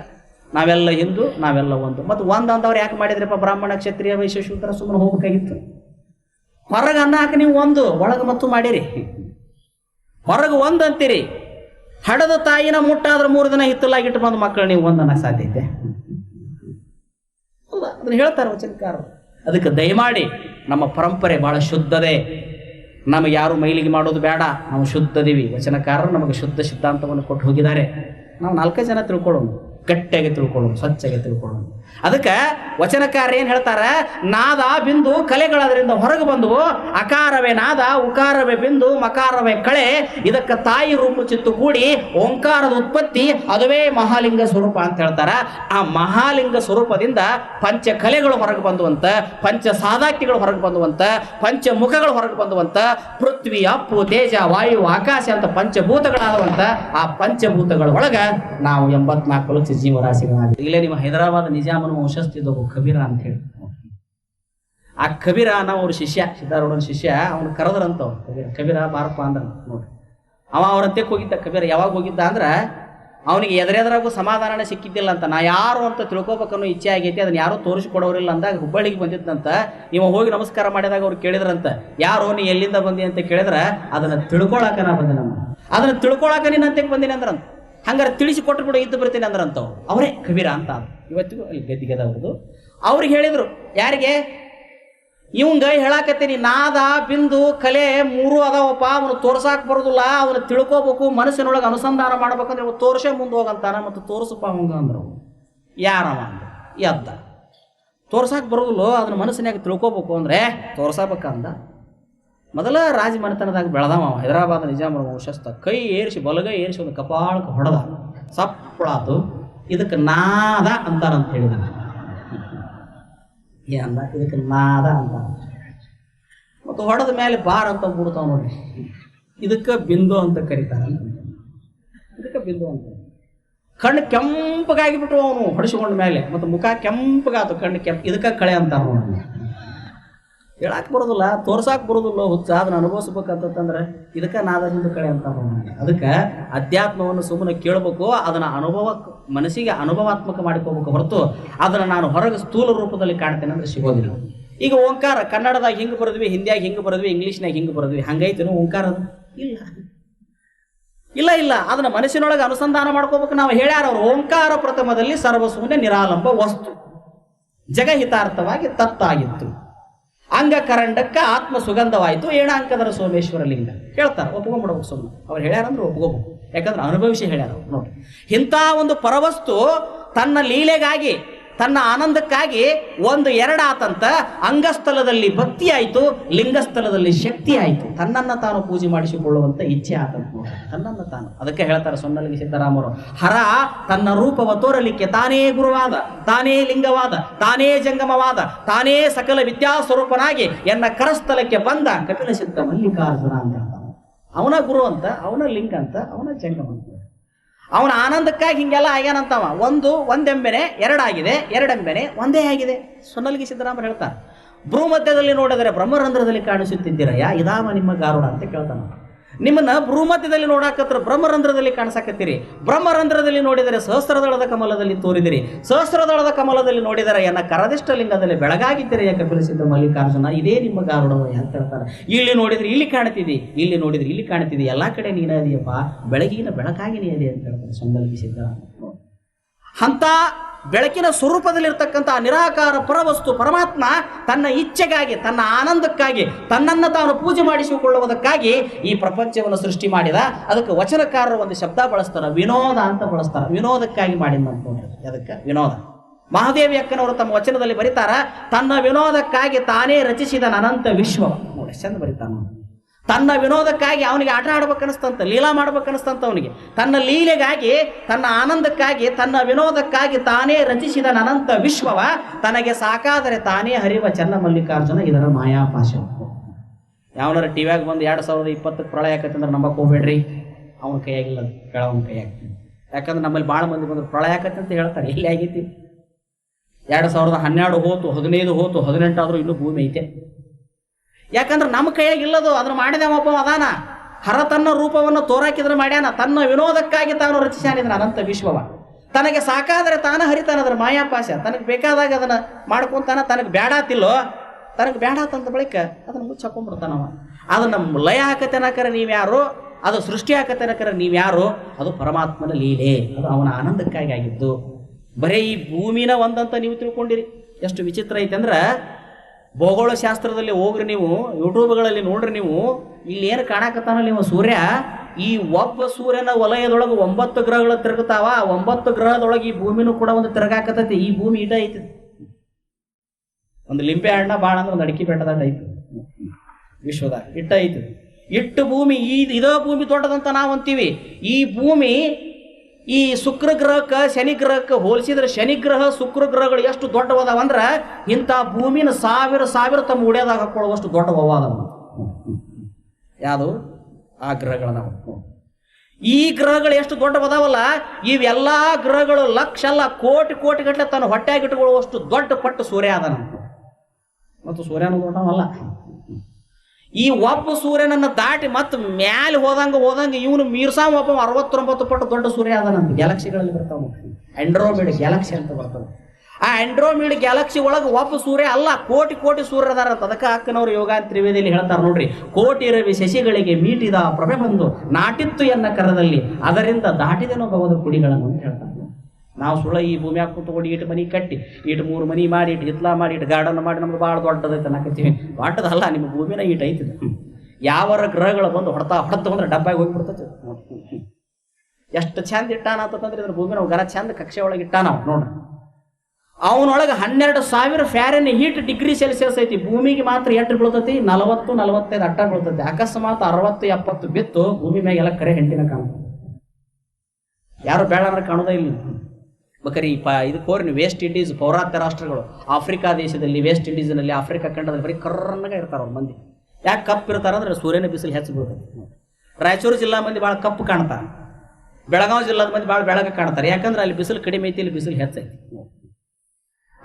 ನಾವೆಲ್ಲ ಹಿಂದೂ, ನಾವೆಲ್ಲ ಒಂದು. ಮತ್ತು ಒಂದು ಅಂದವ್ರು ಯಾಕೆ ಮಾಡಿದ್ರಪ್ಪ, ಬ್ರಾಹ್ಮಣ ಕ್ಷತ್ರಿಯ, ವೈಶ್ಯ ಸುಮ್ಮನೆ ಹೋಗಬೇಕಾಗಿತ್ತು? ಹೊರಗೆ ಅನ್ನ ನೀವು ಒಂದು, ಒಳಗೆ ಮತ್ತು ಮಾಡಿರಿ. ಹೊರಗೆ ಒಂದು ಅಂತೀರಿ. ಹಡದ ತಾಯಿನ ಮುಟ್ಟಾದ್ರೆ ಮೂರು ದಿನ ಹಿತ್ತಲಾಗಿಟ್ಟು ಬಂದು ಮಕ್ಕಳು ನೀವು ಒಂದು ಅನ್ನಕ್ಕೆ ಸಾಧ್ಯತೆ. ಅದನ್ನ ಹೇಳ್ತಾರೆ ವಚನಕಾರರು. ಅದಕ್ಕೆ ದಯಮಾಡಿ ನಮ್ಮ ಪರಂಪರೆ ಬಹಳ ಶುದ್ಧದೆ ನಮಗೆ ಯಾರು ಮೈಲಿಗೆ ಮಾಡೋದು ಬೇಡ, ನಾವು ಶುದ್ಧದೀವಿ ವಚನಕಾರರು ನಮಗೆ ಶುದ್ಧ ಸಿದ್ಧಾಂತವನ್ನು ಕೊಟ್ಟು ಹೋಗಿದ್ದಾರೆ. ನಾವು ನಾಲ್ಕೇ ಜನ ತಿಳ್ಕೊಳ್ಳೋಣ. ಗಟ್ಟಿಯಾಗಿ ತಿಳ್ಕೊಳ್ಳೋಣ ಸ್ವಚ್ಛಾಗಿ ತಿಳ್ಕೊಳ್ಳೋಣ ಅದಕ್ಕೆ ವಚನಕಾರ ಏನು ಹೇಳ್ತಾರೆ? ನಾದ ಬಿಂದು ಕಲೆಗಳದರಿಂದ ಹೊರಗೆ ಬಂದವು ಅಕಾರವೇ ನಾದ, ಉಕಾರವೇ ಬಿಂದು, ಮಕಾರವೇ ಕಳೆ, ಇದಕ್ಕೆ ತಾಯಿ ರೂಪ ಚಿತ್ತು ಕೂಡಿ ಓಂಕಾರದ ಉತ್ಪತ್ತಿ ಅದುವೇ ಮಹಾಲಿಂಗ ಸ್ವರೂಪ ಅಂತ ಹೇಳ್ತಾರ. ಆ ಮಹಾಲಿಂಗ ಸ್ವರೂಪದಿಂದ ಪಂಚ ಕಲೆಗಳು ಹೊರಗೆ ಬಂದುವಂತ ಪಂಚ ಸಾಧಾಕ್ಯಗಳು ಹೊರಗೆ ಬಂದುವಂತ ಪಂಚ ಮುಖಗಳು ಹೊರಗೆ ಬಂದುವಂತ, ಪೃಥ್ವಿ, ಅಪ್ಪು, ತೇಜ, ವಾಯು, ಆಕಾಶ ಅಂತ ಪಂಚಭೂತಗಳಾದವಂತ ಆ ಪಂಚಭೂತಗಳ ಒಳಗೆ ನಾವು ಎಂಬತ್ನಾಲ್ಕು ಜೀವರಾಶಿಗಳಾಗಿದೆ ಇಲ್ಲೇ, ನಿಮ್ಮ ಹೈದರಾಬಾದ್ ನಿಜಾಮನ ವಂಶಸ್ಥಿದ್ದು ಕಬೀರ ಅಂತ ಹೇಳಿ. ಆ ಕಬೀರ ನಾವು ಅವ್ರ ಶಿಷ್ಯ, ಸಿದ್ಧಾರೂಢನ ಶಿಷ್ಯ, ಅವನು ಕರೆದ್ರಂತ ಅವ್ರು ಕಬೀರ. ಕಬೀರ ಬಾರಪ್ಪ ಅಂದ್ರ ನೋಡ್ರಿ. ಅವ ಅವ್ರಂತೆ ಹೋಗಿದ್ದ ಕಬೀರ ಯಾವಾಗ ಹೋಗಿದ್ದ ಅಂದ್ರೆ, ಅವನಿಗೆ ಎದುರೆದ್ರಾಗೂ ಸಮಾಧಾನ ಸಿಕ್ಕಿದ್ದಿಲ್ಲ ಅಂತ. ನಾ ಯಾರು ಅಂತ ತಿಳ್ಕೊಬೇಕನ್ನೋ ಇಚ್ಛೆ ಆಗೈತಿ, ಅದನ್ನ ಯಾರೂ ತೋರಿಸಿಕೊಡೋರಿಲ್ಲ ಅಂದಾಗ ಹುಬ್ಬಳ್ಳಿಗೆ ಬಂದಿದ್ದಂತ ಇವ ಹೋಗಿ ನಮಸ್ಕಾರ ಮಾಡಿದಾಗ ಅವ್ರು ಕೇಳಿದ್ರಂತ. ಯಾರು ನೀ ಎಲ್ಲಿಂದ ಬಂದಿ ಅಂತ ಕೇಳಿದ್ರ, ಅದನ್ನ ತಿಳ್ಕೊಳಕ ನಾ ಬಂದೆ ನಮ್ಮ. ಅದನ್ನ ತಿಳ್ಕೊಳಕ ನೀನು ಅಂತ ಬಂದಿನಿ ಅಂದ್ರಂತ. ಹಂಗಾರೆ ತಿಳಿಸಿ ಕೊಟ್ರು ಬಿಡು, ಇದ್ದು ಬರ್ತೀನಿ ಅಂದ್ರಂತವು. ಅವ್ರು ಕಬೀರ ಅಂತ. ಇವತ್ತಿಗೂ ಅಲ್ಲಿ ಗದ್ದಿಗೆದ ಅವ್ರದ್ದು ಅವ್ರಿಗೆ ಹೇಳಿದರು, ಯಾರಿಗೆ? ಇವಂಗ ಹೇಳಾಕತ್ತೀನಿ, ನಾದ, ಬಿಂದು, ಕಲೆ ಮೂರು ಅದಾವಪ್ಪ, ಅವನು ತೋರ್ಸಾಕ್ ಬರೋದಿಲ್ಲ, ಅವನು ತಿಳ್ಕೋಬೇಕು, ಮನಸ್ಸಿನೊಳಗೆ ಅನುಸಂಧಾನ ಮಾಡ್ಬೇಕಂದ್ರೆ ಇವ ತೋರ್ಸೇ ಮುಂದೆ ಹೋಗಂತಾನ, ಮತ್ತು ತೋರಿಸಪ್ಪ ಅವಂಗ ಅಂದ್ರೆ. ಯಾರವ ಅಂದ ಎದ್ದ. ತೋರ್ಸಾಕ್ ಬರೋದಿಲ್ಲ, ಅದನ್ನ ಮನಸ್ಸಿನಾಗ ತಿಳ್ಕೋಬೇಕು ಅಂದ್ರೆ, ತೋರ್ಸಬೇಕಂದ. ಮೊದಲ ರಾಜ ಮನೆತನದಾಗ ಬೆಳೆದವ ಹೈದರಾಬಾದ್ ನಿಜಾಮರ ವಂಶಸ್ಥ ಕೈ ಏರಿಸಿ, ಬಲಗೈ ಏರಿಸಿ ಒಂದು ಕಪಾಳಕ್ಕೆ ಹೊಡೆದ. ಸಪ್ಪಳಾತು. ಇದಕ್ಕೆ ನಾದ ಅಂತಾರಂತ ಹೇಳಿದ ಏನಂದ ಇದಕ್ಕೆ ನಾದ ಅಂತ ಮತ್ತು ಹೊಡೆದ ಮೇಲೆ ಬಾರ್ ಅಂತ ಬಿಡ್ತಾವ ನೋಡಿ. ಇದಕ್ಕೆ ಬಿಂದು ಅಂತ ಕರೀತಾರೆ. ಇದಕ್ಕೆ ಬಿಂದು ಅಂತ. ಕಣ್ಣು ಕೆಂಪಗಾಗಿ ಬಿಟ್ಟು ಅವನು ಹೊಡಿಸಿಕೊಂಡ ಮೇಲೆ. ಮತ್ತು ಮುಖ ಕೆಂಪಗಾತು, ಕಣ್ಣು ಕೆಂಪ್ ಇದಕ್ಕೆ ಕಳೆ ಅಂತಾರ ನೋಡಿ. ಹೇಳಕ್ ಬರೋದಿಲ್ಲ, ತೋರ್ಸಾಕ್ ಬರೋದಿಲ್ಲ ಹುಚ್ಚ ಅದನ್ನ ಅನುಭವಿಸ್ಬೇಕಂತಂದ್ರೆ ಇದಕ್ಕೆ ನಾದದಿಂದ ಕಳೆ ಅಂತ ಅದಕ್ಕೆ ಅಧ್ಯಾತ್ಮವನ್ನು ಸುಮ್ಮನೆ ಕೇಳಬೇಕು, ಅದನ್ನ ಅನುಭವ, ಮನಸ್ಸಿಗೆ ಅನುಭವಾತ್ಮಕ ಮಾಡ್ಕೋಬೇಕು ಹೊರತು ಅದನ್ನ ನಾನು ಹೊರಗೆ ಸ್ಥೂಲ ರೂಪದಲ್ಲಿ ಕಾಣ್ತೇನೆ ಅಂದ್ರೆ ಸಿಗೋದಿಲ್ಲ. ಈಗ ಓಂಕಾರ, ಕನ್ನಡದಾಗ ಹಿಂಗೆ ಬರೆದ್ವಿ, ಹಿಂದಿಯಾಗ ಹಿಂಗೆ ಬರೆದ್ವಿ, ಇಂಗ್ಲೀಷ್ನಾಗ ಹಿಂಗೆ ಬರೆದ್ವಿ ಹಂಗೈತೇನು ಓಂಕಾರ ಇಲ್ಲ. ಇಲ್ಲ ಇಲ್ಲ. ಅದನ್ನ ಮನಸ್ಸಿನೊಳಗೆ ಅನುಸಂಧಾನ ಮಾಡ್ಕೋಬೇಕು ನಾವು ಹೇಳ್ಯಾರ ಅವರು, ಓಂಕಾರ ಪ್ರಥಮದಲ್ಲಿ ಸರ್ವಸೂನ್ಯ ನಿರಾಲಂಬ ವಸ್ತು. ಜಗಹಿತಾರ್ಥವಾಗಿ ತತ್ತಾಗಿತ್ತು. ಅಂಗಕರಂಡಕ್ಕ ಆತ್ಮ ಸುಗಂಧವಾಯಿತು, ಏಣಾಂಕದರ ಸೋಮೇಶ್ವರ ಲಿಂಗ. ಹೇಳ್ತಾರೆ, ಒಪ್ಕೊಂಬಿಡ್ಬೇಕು ಸುಮ್ಮನೆ ಅವ್ರು ಹೇಳ್ಯಾರಂದ್ರೆ ಒಪ್ಕೋಬೇಕು. ಯಾಕಂದ್ರೆ ಅನುಭವಿಸಿ ಹೇಳ್ಯಾರ ನೋಡಿ ಇಂಥ ಒಂದು ಪರವಸ್ತು ತನ್ನ ಲೀಲೆಗಾಗಿ ತನ್ನ ಆನಂದಕ್ಕಾಗಿ ಒಂದು ಎರಡಾತಂತ ಅಂಗಸ್ಥಲದಲ್ಲಿ ಭಕ್ತಿ ಆಯಿತು ಲಿಂಗಸ್ಥಲದಲ್ಲಿ ಶಕ್ತಿ ಆಯಿತು ತನ್ನನ್ನು ತಾನು ಪೂಜೆ ಮಾಡಿಸಿಕೊಳ್ಳುವಂತ ಇಚ್ಛೆ ಆತಂತ. ತನ್ನನ್ನು ತಾನು. ಅದಕ್ಕೆ ಹೇಳ್ತಾರೆ ಸೊನ್ನಲಿಗೆ ಸಿದ್ದರಾಮರು, ಹರ ತನ್ನ ರೂಪವ ತೋರಲಿಕ್ಕೆ ತಾನೇ ಗುರುವಾದ, ತಾನೇ ಲಿಂಗವಾದ, ತಾನೇ ಜಂಗಮವಾದ, ತಾನೇ ಸಕಲ ವಿದ್ಯಾಸ್ವರೂಪನಾಗಿ ಎನ್ನ ಕರಸ್ಥಲಕ್ಕೆ ಬಂದ ಕಪಿಲ ಸಿದ್ಧ ಮಲ್ಲಿಕಾರ್ಜುನ ಅಂತ ಅವನ ಗುರು ಅಂತ, ಅವನ ಲಿಂಗ ಅಂತ, ಅವನ ಜಂಗಮ ಅಂತ. ಅವನ ಆನಂದಕ್ಕಾಗಿ ಹಿಂಗೆಲ್ಲ ಆಗ್ಯಾನಂತವ. ಒಂದು, ಒಂದೆಂಬೆನೆ, ಎರಡಾಗಿದೆ, ಎರಡೆಂಬೆನೆ, ಒಂದೇ ಆಗಿದೆ. ಸೊನ್ನಲ್ಗಿ ಸಿದ್ದರಾಮರು ಹೇಳ್ತಾರೆ ಭ್ರೂಮಧ್ಯದಲ್ಲಿ ನೋಡಿದರೆ ಬ್ರಹ್ಮರಂಧ್ರದಲ್ಲಿ ಕಾಣಿಸುತ್ತಿದ್ದೀರಯ್ಯ ಇದಾಮ ನಿಮ್ಮ ಗಾರುಡ ಅಂತ ಕೇಳ್ತಾನ. ನಿಮ್ಮನ್ನ ಭ್ರೂಮಧ್ಯದಲ್ಲಿ ನೋಡಾಕತ್ರ ಬ್ರಹ್ಮರಂಧ್ರದಲ್ಲಿ ಕಾಣಿಸಾಕತ್ತೀರಿ. ಬ್ರಹ್ಮರಂಧ್ರದಲ್ಲಿ ನೋಡಿದರೆ ಸಹಸ್ರದಳದ ಕಮಲದಲ್ಲಿ ತೋರಿದಿರಿ. ಸಹಸ್ರದಳದ ಕಮಲದಲ್ಲಿ ನೋಡಿದರೆ ಎನ್ನ ಕರದಿಷ್ಟ ಲಿಂಗದಲ್ಲಿ ಬೆಳಗಾಗಿದ್ದರೆ ಯಾಕೆ ಕಪಿಲಸಿದ್ಧ ಮಲ್ಲಿಕಾರ್ಜುನ ಇದೇ ನಿಮ್ಮ ಗಾರುಡವಯ್ಯ ಅಂತ ಹೇಳ್ತಾರೆ. ಇಲ್ಲಿ ನೋಡಿದ್ರೆ ಇಲ್ಲಿ ಕಾಣ್ತಿದಿ, ಇಲ್ಲಿ ನೋಡಿದ್ರೆ ಇಲ್ಲಿ ಕಾಣ್ತಿದಿ. ಎಲ್ಲಾ ಕಡೆ ನೀನೇ ಬೆಳಗಿನ ಬೆಳಕಾಗಿ ನೀ ಅಂತ ಹೇಳ್ತಾರೆ ಸಂಗಲ್ಪಿಸಿದ್ದ ಅಂತ ಬೆಳಕಿನ ಸ್ವರೂಪದಲ್ಲಿರ್ತಕ್ಕಂಥ ನಿರಾಕಾರ ಪರವಸ್ತು ಪರಮಾತ್ಮ ತನ್ನ ಇಚ್ಛೆಗಾಗಿ, ತನ್ನ ಆನಂದಕ್ಕಾಗಿ, ತನ್ನನ್ನು ತಾನು ಪೂಜೆ ಮಾಡಿಸಿಕೊಳ್ಳುವುದಕ್ಕಾಗಿ ಈ ಪ್ರಪಂಚವನ್ನು ಸೃಷ್ಟಿ ಮಾಡಿದ. ಅದಕ್ಕೆ ವಚನಕಾರರು ಒಂದು ಶಬ್ದ ಬಳಸ್ತಾರೆ, ವಿನೋದ ಅಂತ ಬಳಸ್ತಾರೆ. ವಿನೋದಕ್ಕಾಗಿ ಮಾಡಿದ ಅದಕ್ಕೆ ವಿನೋದ. ಮಹಾದೇವಿ ಅಕ್ಕನವರು ತಮ್ಮ ವಚನದಲ್ಲಿ ಬರೀತಾರ, ತನ್ನ ವಿನೋದಕ್ಕಾಗಿ ತಾನೇ ರಚಿಸಿದ ಅನಂತ ವಿಶ್ವ. ನೋಡಿ ಚಂದ ಬರೀತಾನ. ತನ್ನ ವಿನೋದಕ್ಕಾಗಿ ಅವನಿಗೆ ಆಟ ಆಡ್ಬೇಕನ್ನಿಸ್ತಂತ, ಲೀಲಾ ಮಾಡ್ಬೇಕನ್ನಿಸ್ತಂತ ಅವನಿಗೆ. ತನ್ನ ಲೀಲೆಗಾಗಿ, ತನ್ನ ಆನಂದಕ್ಕಾಗಿ, ತನ್ನ ವಿನೋದಕ್ಕಾಗಿ ತಾನೇ ರಚಿಸಿದ ಅನಂತ ವಿಶ್ವವ ತನಗೆ ಸಾಕಾದರೆ ತಾನೇ ಹರಿವ ಚನ್ನ ಮಲ್ಲಿಕಾರ್ಜುನ ಇದರ ಮಾಯಾಪಾಶ ಯಾವನಾರ ಟಿವ್ಯಾಗ ಬಂದು ಎರಡು ಸಾವಿರದ ಇಪ್ಪತ್ತಕ್ಕೆ ಪ್ರಳಯ ಆಕತ್ತಂದ್ರೆ ನಂಬಕ್ಕೆ ಹೋಗ್ಬೇಡ್ರಿ. ಅವನ ಕೈಯಾಗಿಲ್ಲ ಕೆಳವನ ಕೈಯಾಗ ಯಾಕಂದ್ರೆ ನಮ್ಮಲ್ಲಿ ಭಾಳ ಮಂದಿ ಬಂದರು, ಪ್ರಳಯ ಆಕತ್ತೆ ಅಂತ ಹೇಳ್ತಾರೆ, ಎಲ್ಲಿ ಆಗೈತಿ? ಎರಡು ಸಾವಿರದ ಹನ್ನೆರಡು ಹೋತು, ಹದಿನೈದು ಹೋತು, ಹದಿನೆಂಟಾದರೂ ಇನ್ನೂ ಭೂಮಿ ಐತೆ. ಯಾಕಂದ್ರೆ ನಮ್ಮ ಕೈಯಾಗ ಇಲ್ಲದು, ಅದನ್ನ ಮಾಡಿದವಪ್ಪ ಅದಾನ. ಹರ ತನ್ನ ರೂಪವನ್ನು ತೋರಾಕಿದ್ರೆ ಮಾಡ್ಯಾನ. ತನ್ನ ವಿನೋದಕ್ಕಾಗಿ ತಾನು ರಚಿಸ್ಯಾನಿದ್ರ ಅನಂತ ವಿಶ್ವವ. ತನಗೆ ಸಾಕಾದರೆ ತಾನ ಹರಿತಾನ ಅದ್ರ ಮಾಯಾಪಾಶ ತನಗೆ ಬೇಕಾದಾಗ ಅದನ್ನ ಮಾಡ್ಕೊಂತಾನ. ತನಗೆ ಬೇಡಾತಿಲ್ಲೋ ತನಗೆ ಬೇಡ ತಂದ ಬಳಿಕ ಅದನ್ನ ಮುಚ್ಚಾಕೊಂಡ್ಬಿಡ್ತಾನವ ನಮ್ಮ ಲಯ ಹಾಕತನಕರ ನೀವ್ಯಾರು ಅದು ಸೃಷ್ಟಿ ಹಾಕತನಕರ ನೀವ್ಯಾರು ಅದು ಪರಮಾತ್ಮನ ಲೀಲೆ. ಅದು ಅವನ ಆನಂದಕ್ಕಾಗಿ ಆಗಿದ್ದು. ಬರೀ ಈ ಭೂಮಿನ ಒಂದಂತ ನೀವು ತಿಳ್ಕೊಂಡಿರಿ. ಎಷ್ಟು ವಿಚಿತ್ರ ಐತೆ ಅಂದ್ರೆ ಭೂಗೋಳ ಶಾಸ್ತ್ರದಲ್ಲಿ ಹೋಗ್ರಿ ನೀವು, ಯೂಟ್ಯೂಬ್ಗಳಲ್ಲಿ ನೋಡ್ರಿ ನೀವು, ಇಲ್ಲಿ ಏನು ಕಾಣಕತ್ತಾನ ನೀವು ಸೂರ್ಯ? ಈ ಒಬ್ಬ ಸೂರ್ಯನ ವಲಯದೊಳಗೆ ಒಂಬತ್ತು ಗ್ರಹಗಳು ತಿರುಗುತ್ತಾವ ಒಂಬತ್ತು ಗ್ರಹದೊಳಗೆ ಈ ಭೂಮಿನೂ ಕೂಡ ಒಂದು ತಿರುಗಾಕತೈತಿ ಈ ಭೂಮಿ ಇಟ ಐತಿ. ಒಂದು ಲಿಂಬೆ ಹಣ್ಣ ಬಾಳ ಅಂದ್ರೆ ಒಂದು ಅಡಿಕೆ ಬೆಟ್ಟದಾಗ ಐತಿ. ವಿಶ್ವದ, ಇಟ್ಟ ಐತಿ. ಇಟ್ಟು ಭೂಮಿ, ಈ ಇದೇ ಭೂಮಿ ದೊಡ್ಡದಂತ ನಾವು ಅಂತೀವಿ ಈ ಭೂಮಿ ಈ ಶುಕ್ರ ಗ್ರಹಕ್ಕೆ ಶನಿ ಗ್ರಹಕ್ಕೆ ಹೋಲಿಸಿದ್ರೆ ಶನಿ ಗ್ರಹ, ಶುಕ್ರ ಗ್ರಹಗಳು ಎಷ್ಟು ದೊಡ್ಡವದಾವಂದ್ರ ಇಂಥ ಭೂಮಿನ ಸಾವಿರ ಸಾವಿರ ತಮ್ಮ ಉಡ್ಯದಾಗ ಹಾಕೊಳ್ಳುವಷ್ಟು ದೊಡ್ಡವವ ಅದಾವ ಯಾವುದು? ಆ ಗ್ರಹಗಳದಾವ ಈ ಗ್ರಹಗಳು ಎಷ್ಟು ದೊಡ್ಡವದಾವಲ್ಲ, ಇವೆಲ್ಲ ಗ್ರಹಗಳು ಲಕ್ಷ ಅಲ್ಲ ಕೋಟಿ ಕೋಟಿ ಗಟ್ಟಲೆ ತನ್ನ ಹೊಟ್ಟೆಗಿಟ್ಟುಕೊಳ್ಳುವಷ್ಟು ದೊಡ್ಡ ಪಟ್ಟು ಸೂರ್ಯ ಅದಾನಂತ ಮತ್ತು ಸೂರ್ಯನ ದೊಡ್ಡವಲ್ಲ ಈ ಒಬ್ಬ ಸೂರ್ಯನನ್ನು ದಾಟಿ ಮತ್ತೆ ಮ್ಯಾಲೆ ಹೋದಂಗ ಹೋದಂಗ ಇವನು ಮೀರ್ಸಾ ಒಬ್ಬ ಅರವತ್ತೊಂಬತ್ತು ಪಟ್ಟು ದೊಡ್ಡ ಸೂರ್ಯ ಅದಾನಂತ ಗ್ಯಾಲಕ್ಸಿಗಳಲ್ಲಿ ಬರ್ತಾವ ಆಂಡ್ರೋಮಿಡ್ ಗ್ಯಾಲಕ್ಸಿ ಅಂತ ಬರ್ತಾವ. ಆ ಆಂಡ್ರೋಮಿಡ್ ಗ್ಯಾಲಕ್ಸಿ ಒಳಗೆ ಒಬ್ಬ ಸೂರ್ಯ ಅಲ್ಲ, ಕೋಟಿ ಕೋಟಿ ಸೂರ್ಯ ಅದಾರ. ಅಂತ ಅದಕ್ಕೆ ಅಕ್ಕನವ್ರು ಯೋಗ ತ್ರಿವೇದಿಯಲ್ಲಿ ಹೇಳ್ತಾರೆ ನೋಡ್ರಿ, ಕೋಟಿ ರವಿ ಶಶಿಗಳಿಗೆ ಮೀಟಿದ ಪ್ರಭೆ ಬಂದು ನಾಟಿತ್ತು ಎನ್ನ ಕರದಲ್ಲಿ, ಅದರಿಂದ ದಾಟಿದೆನೋ ಬಹುದು ಕುಡಿಗಳನ್ನು ಹೇಳ್ತಾರೆ. ನಾವು ಸುಳ್ಳ ಈ ಭೂಮಿ ಹಾಕಿ ಕುತ್ಕೊಂಡು ಇಟ್ಟು ಮನೆ ಕಟ್ಟಿ ಇಟ್ಟು ಮೂರು ಮನಿ ಮಾಡಿ ಇಟ್ಟು ಹಿತ್ಲಾ ಮಾಡಿ ಇಟ್ಟು ಗಾರ್ಡನ್ ಮಾಡಿ ನಮ್ಗೆ ಭಾಳ ದೊಡ್ಡದೈತೆ ಅನ್ನಕತ್ತೀವಿ. ದೊಡ್ಡದಲ್ಲ ನಿಮ್ಮ ಭೂಮಿನ ಈಟ್ ಐತಿ ಯಾವರ ಗ್ರಹಗಳು ಬಂದು ಹೊಡ್ತಾ ಹೊಡೆದು ಅಂದ್ರೆ ಡಬ್ಬಾಗಿ ಹೋಗ್ಬಿಡ್ತೈತೆ. ಎಷ್ಟು ಚಂದ ಇಟ್ಟಾನ ಅಂತಂದ್ರೆ ಇದ್ರ ಭೂಮಿನ ನಾವು ಗರ ಚಂದ ಕಕ್ಷೆ ಒಳಗೆ ಇಟ್ಟಾನ ನೋಡ್ರಿ. ಅವನೊಳಗೆ ಹನ್ನೆರಡು ಸಾವಿರ ಫ್ಯಾರನ್ ಹೀಟ್ ಡಿಗ್ರಿ ಸೆಲ್ಸಿಯಸ್ ಐತಿ. ಭೂಮಿಗೆ ಮಾತ್ರ ಎಷ್ಟು ಬೀಳ್ತೈತಿ ನಲವತ್ತು ನಲವತ್ತೈದು ಅಟ್ಟ ಬೀಳ್ತೈತಿ. ಅಕಸ್ಮಾತ್ ಅರವತ್ತು ಎಪ್ಪತ್ತು ಬಿತ್ತು ಭೂಮಿ ಮ್ಯಾಗೆಲ್ಲ ಕರೆ ಹೆಂಟಿನ ಕಾಣ್ತದೆ ಯಾರು ಬೇಡ ಅಂದ್ರೆ ಕಾಣೋದೇ ಇಲ್ಲ. ಬೇಕಾರೆ ಪ, ಇದು ಕೋರ್ನಿ ವೆಸ್ಟ್ ಇಂಡೀಸ್ ಪೌರಾತ್ಯ ರಾಷ್ಟ್ರಗಳು. ಆಫ್ರಿಕಾ ದೇಶದಲ್ಲಿ ವೆಸ್ಟ್ ಇಂಡೀಸ್ನಲ್ಲಿ ಆಫ್ರಿಕಾ ಖಂಡದಲ್ಲಿ ಬರೀ ಕರ್ರನ್ನಾಗ ಇರ್ತಾರೆ ಅವ್ರ ಮಂದಿ. ಯಾಕೆ ಕಪ್ಪು ಇರ್ತಾರೆ ಅಂದ್ರೆ ಸೂರ್ಯನ ಬಿಸಿಲು ಹೆಚ್ಚು ರಾಯಚೂರು ಜಿಲ್ಲಾ ಮಂದಿ ಭಾಳ ಕಪ್ಪು ಕಾಣ್ತಾರೆ. ಬೆಳಗಾವಿ ಜಿಲ್ಲಾದ ಮಂದಿ ಭಾಳ ಬೆಳಗ್ಗೆ ಕಾಣ್ತಾರೆ. ಯಾಕಂದ್ರೆ ಅಲ್ಲಿ ಬಿಸಿಲು ಕಡಿಮೆ ಐತಿ, ಇಲ್ಲಿ ಬಿಸಿಲು ಹೆಚ್ಚೈತಿ.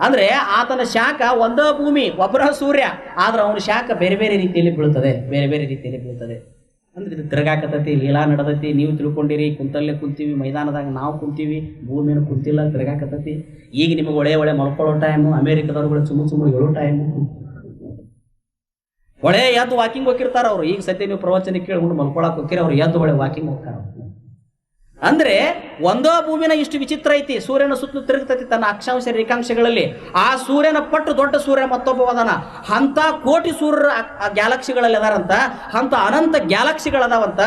ಅಂದ್ರೆ ಆತನ ಶಾಖ ಒಂದೇ ಭೂಮಿ ಒಬ್ಬರ ಸೂರ್ಯ. ಆದ್ರೆ ಅವನ ಶಾಖ ಬೇರೆ ಬೇರೆ ರೀತಿಯಲ್ಲಿ ಬೀಳುತ್ತದೆ ಬೇರೆ ಬೇರೆ ರೀತಿಯಲ್ಲಿ ಬೀಳ್ತದೆ. ಅಂದ್ರೆ ಇದು ತಿರುಗಾಕತೈತಿ ಲೀಲಾ ನಡತೈತಿ ನೀವು ತಿಳ್ಕೊಂಡಿರಿ, ಕುಂತಲ್ಲೇ ಕುಂತೀವಿ, ಮೈದಾನದಾಗ ನಾವು ಕುಂತೀವಿ ಭೂಮಿಯನ್ನು ಕುಂತಿಲ್ಲ ತಿರುಗಾಕತೈತಿ ಈಗ ನಿಮಗೆ ಒಳ್ಳೆ ಒಳ್ಳೆ ಮಲ್ಕೊಳ್ಳೋ ಟೈಮು ಅಮೇರಿಕದವ್ರುಗಳು ಸುಮ್ಮ ಸುಮ್ಮ ಹೇಳೋ ಟೈಮು ಒಳ್ಳೆ ಎದ್ದು ವಾಕಿಂಗ್ ಹೋಗಿರ್ತಾರ ಅವ್ರು. ಈಗ ಸತ್ಯ ನೀವು ಪ್ರವಚನ ಕೇಳಿಕೊಂಡು ಮಲ್ಕೊಳಕ್ ಹೋಗಿರಿ ಅವ್ರು ಎದ್ದು ಒಳ್ಳೆ ವಾಕಿಂಗ್ ಹೋಗ್ತಾರ ಅಂದ್ರೆ ಒಂದೋ ಭೂಮಿನ ಇಷ್ಟು ವಿಚಿತ್ರ ಐತಿ, ಸೂರ್ಯನ ಸುತ್ತಲೂ ತಿರುಗ್ತೈತಿ ತನ್ನ ಅಕ್ಷಾಂಶ ರೇಖಾಂಶಗಳಲ್ಲಿ. ಆ ಸೂರ್ಯನ ಪಟ್ಟು ದೊಡ್ಡ ಸೂರ್ಯ ಮತ್ತೊಬ್ಬ ಅದಾನ ಅಂತ ಕೋಟಿ ಸೂರ್ಯರ ಗ್ಯಾಲಕ್ಸಿಗಳಲ್ಲಿ ಅದಾರಂತ ಅಂತ ಅನಂತ ಗ್ಯಾಲಕ್ಸಿಗಳದಾವಂತ,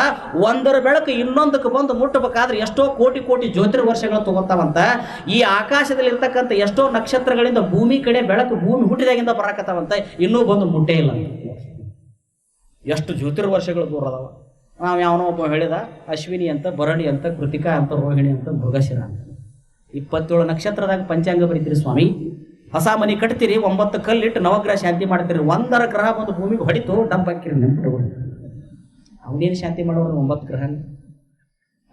ಒಂದರ ಬೆಳಕು ಇನ್ನೊಂದಕ್ಕೆ ಬಂದು ಮುಟ್ಟಬೇಕಾದ್ರೆ ಎಷ್ಟೋ ಕೋಟಿ ಕೋಟಿ ಜ್ಯೋತಿರ್ ವರ್ಷಗಳು ತಗೋತಾವಂತ. ಈ ಆಕಾಶದಲ್ಲಿ ಇರ್ತಕ್ಕಂಥ ಎಷ್ಟೋ ನಕ್ಷತ್ರಗಳಿಂದ ಭೂಮಿ ಕಡೆ ಬೆಳಕು ಭೂಮಿ ಹುಟ್ಟಿದಾಗಿಂದ ಬರಕತ್ತಾವಂತ, ಇನ್ನೂ ಬಂದು ಮುಟ್ಟೇ ಇಲ್ಲ. ಎಷ್ಟು ಜ್ಯೋತಿರ್ ವರ್ಷಗಳು ದೂರ ಅದಾವ. ನಾವು ಯಾವನೋ ಒಬ್ಬ ಹೇಳಿದ, ಅಶ್ವಿನಿ ಅಂತ, ಭರಣಿ ಅಂತ, ಕೃತಿಕಾ ಅಂತ, ರೋಹಿಣಿ ಅಂತ, ಮೃಗಶಿರ ಅಂತ. ಇಪ್ಪತ್ತೇಳು ನಕ್ಷತ್ರದಾಗ ಪಂಚಾಂಗ ಬರೀತೀರಿ ಸ್ವಾಮಿ. ಹೊಸ ಮನೆ ಕಟ್ತೀರಿ, ಒಂಬತ್ತು ಕಲ್ಲಿಟ್ಟು ನವಗ್ರಹ ಶಾಂತಿ ಮಾಡ್ತೀರಿ. ಒಂದರ ಗ್ರಹ ಬಂದು ಭೂಮಿಗೆ ಹೊಡಿತು ಡಬ್ಬ ಹಾಕಿರಿ ನೆನ್ಪಿಟ್ಕೊಳ್ಳಿ ಅವನೇನು ಶಾಂತಿ ಮಾಡೋರು, ಒಂಬತ್ತು ಗ್ರಹ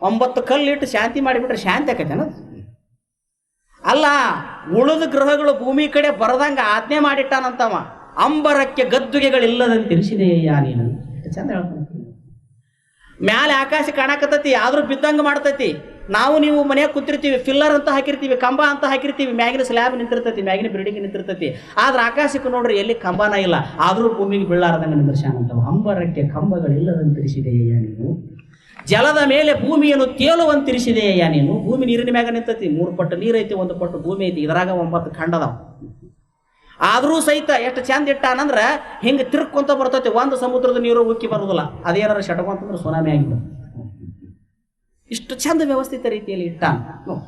ಒಂಬತ್ತು ಕಲ್ಲಿಟ್ಟು ಶಾಂತಿ ಮಾಡಿಬಿಟ್ರೆ ಶಾಂತಿ ಆಕೈತೇನ ಅಲ್ಲ, ಉಳಿದ ಗ್ರಹಗಳು ಭೂಮಿ ಕಡೆ ಬರದಂಗ ಆಜ್ಞೆ ಮಾಡಿಟ್ಟಾನಂತವ. ಅಂಬರಕ್ಕೆ ಗದ್ದುಗೆಗಳಿಲ್ಲದಂತೆ ತಿಳಿಸಿದೆಯಯ್ಯ ನೀನು. ಚಂದ ಹೇಳ್ತಾನೆ. ಮ್ಯಾಲೆ ಆಕಾಶ ಕಾಣಕತ್ತೈತಿ, ಆದರೂ ಬಿದ್ದಂಗೆ ಮಾಡ್ತೈತಿ. ನಾವು ನೀವು ಮನೆಯಾಗ ಕೂತಿರ್ತೀವಿ ಫಿಲ್ಲರ್ ಅಂತ ಹಾಕಿರ್ತೀವಿ, ಕಂಬ ಅಂತ ಹಾಕಿರ್ತೀವಿ, ಮ್ಯಾಗಿನ ಸ್ಲ್ಯಾಬ್ ನಿಂತಿರ್ತೈತಿ, ಮ್ಯಾಗಿನ ಬಿಲ್ಡಿಂಗ್ ನಿಂತಿರ್ತೈತಿ. ಆದ್ರೆ ಆಕಾಶಕ್ಕೆ ನೋಡ್ರಿ ಎಲ್ಲಿ ಕಂಬನ ಇಲ್ಲ, ಆದರೂ ಭೂಮಿಗೆ ಬೀಳಾರ್ದಂಗ ಅಂತ ಅಂಬರಕ್ಕೆ ಕಂಬಗಳಿಲ್ಲದಂತೆ ನೀವು ಜಲದ ಮೇಲೆ ಭೂಮಿಯನ್ನು ತೇಲುವಂತಿರಿಸಿದೆಯಯ್ಯ ನೀನು. ಭೂಮಿ ನೀರಿನ ಮ್ಯಾಗ ನಿಂತೈತಿ, ಮೂರು ಪಟ್ಟು ನೀರೈತಿ, ಒಂದು ಪಟ್ಟು ಭೂಮಿ ಐತಿ, ಇದರಾಗ ಒಂಬತ್ತು ಖಂಡದಾವ ಆದರೂ ಸಹಿತ ಎಷ್ಟು ಚಂದ ಇಟ್ಟಾನಂದ್ರ ಹಿಂಗೆ ತಿರ್ಕೊಂತ ಬರ್ತೈತಿ, ಒಂದು ಸಮುದ್ರದ ನೀರು ಉಕ್ಕಿ ಬರುದಿಲ್ಲ. ಅದೇನಾರ ಶಟಕೊಂತಂದ್ರೆ ಸುನಾಮಿ ಆಗಿದೆ ಇಷ್ಟು ಚಂದ ವ್ಯವಸ್ಥಿತ ರೀತಿಯಲ್ಲಿ ಇಟ್ಟಾನ. ನೋಡು.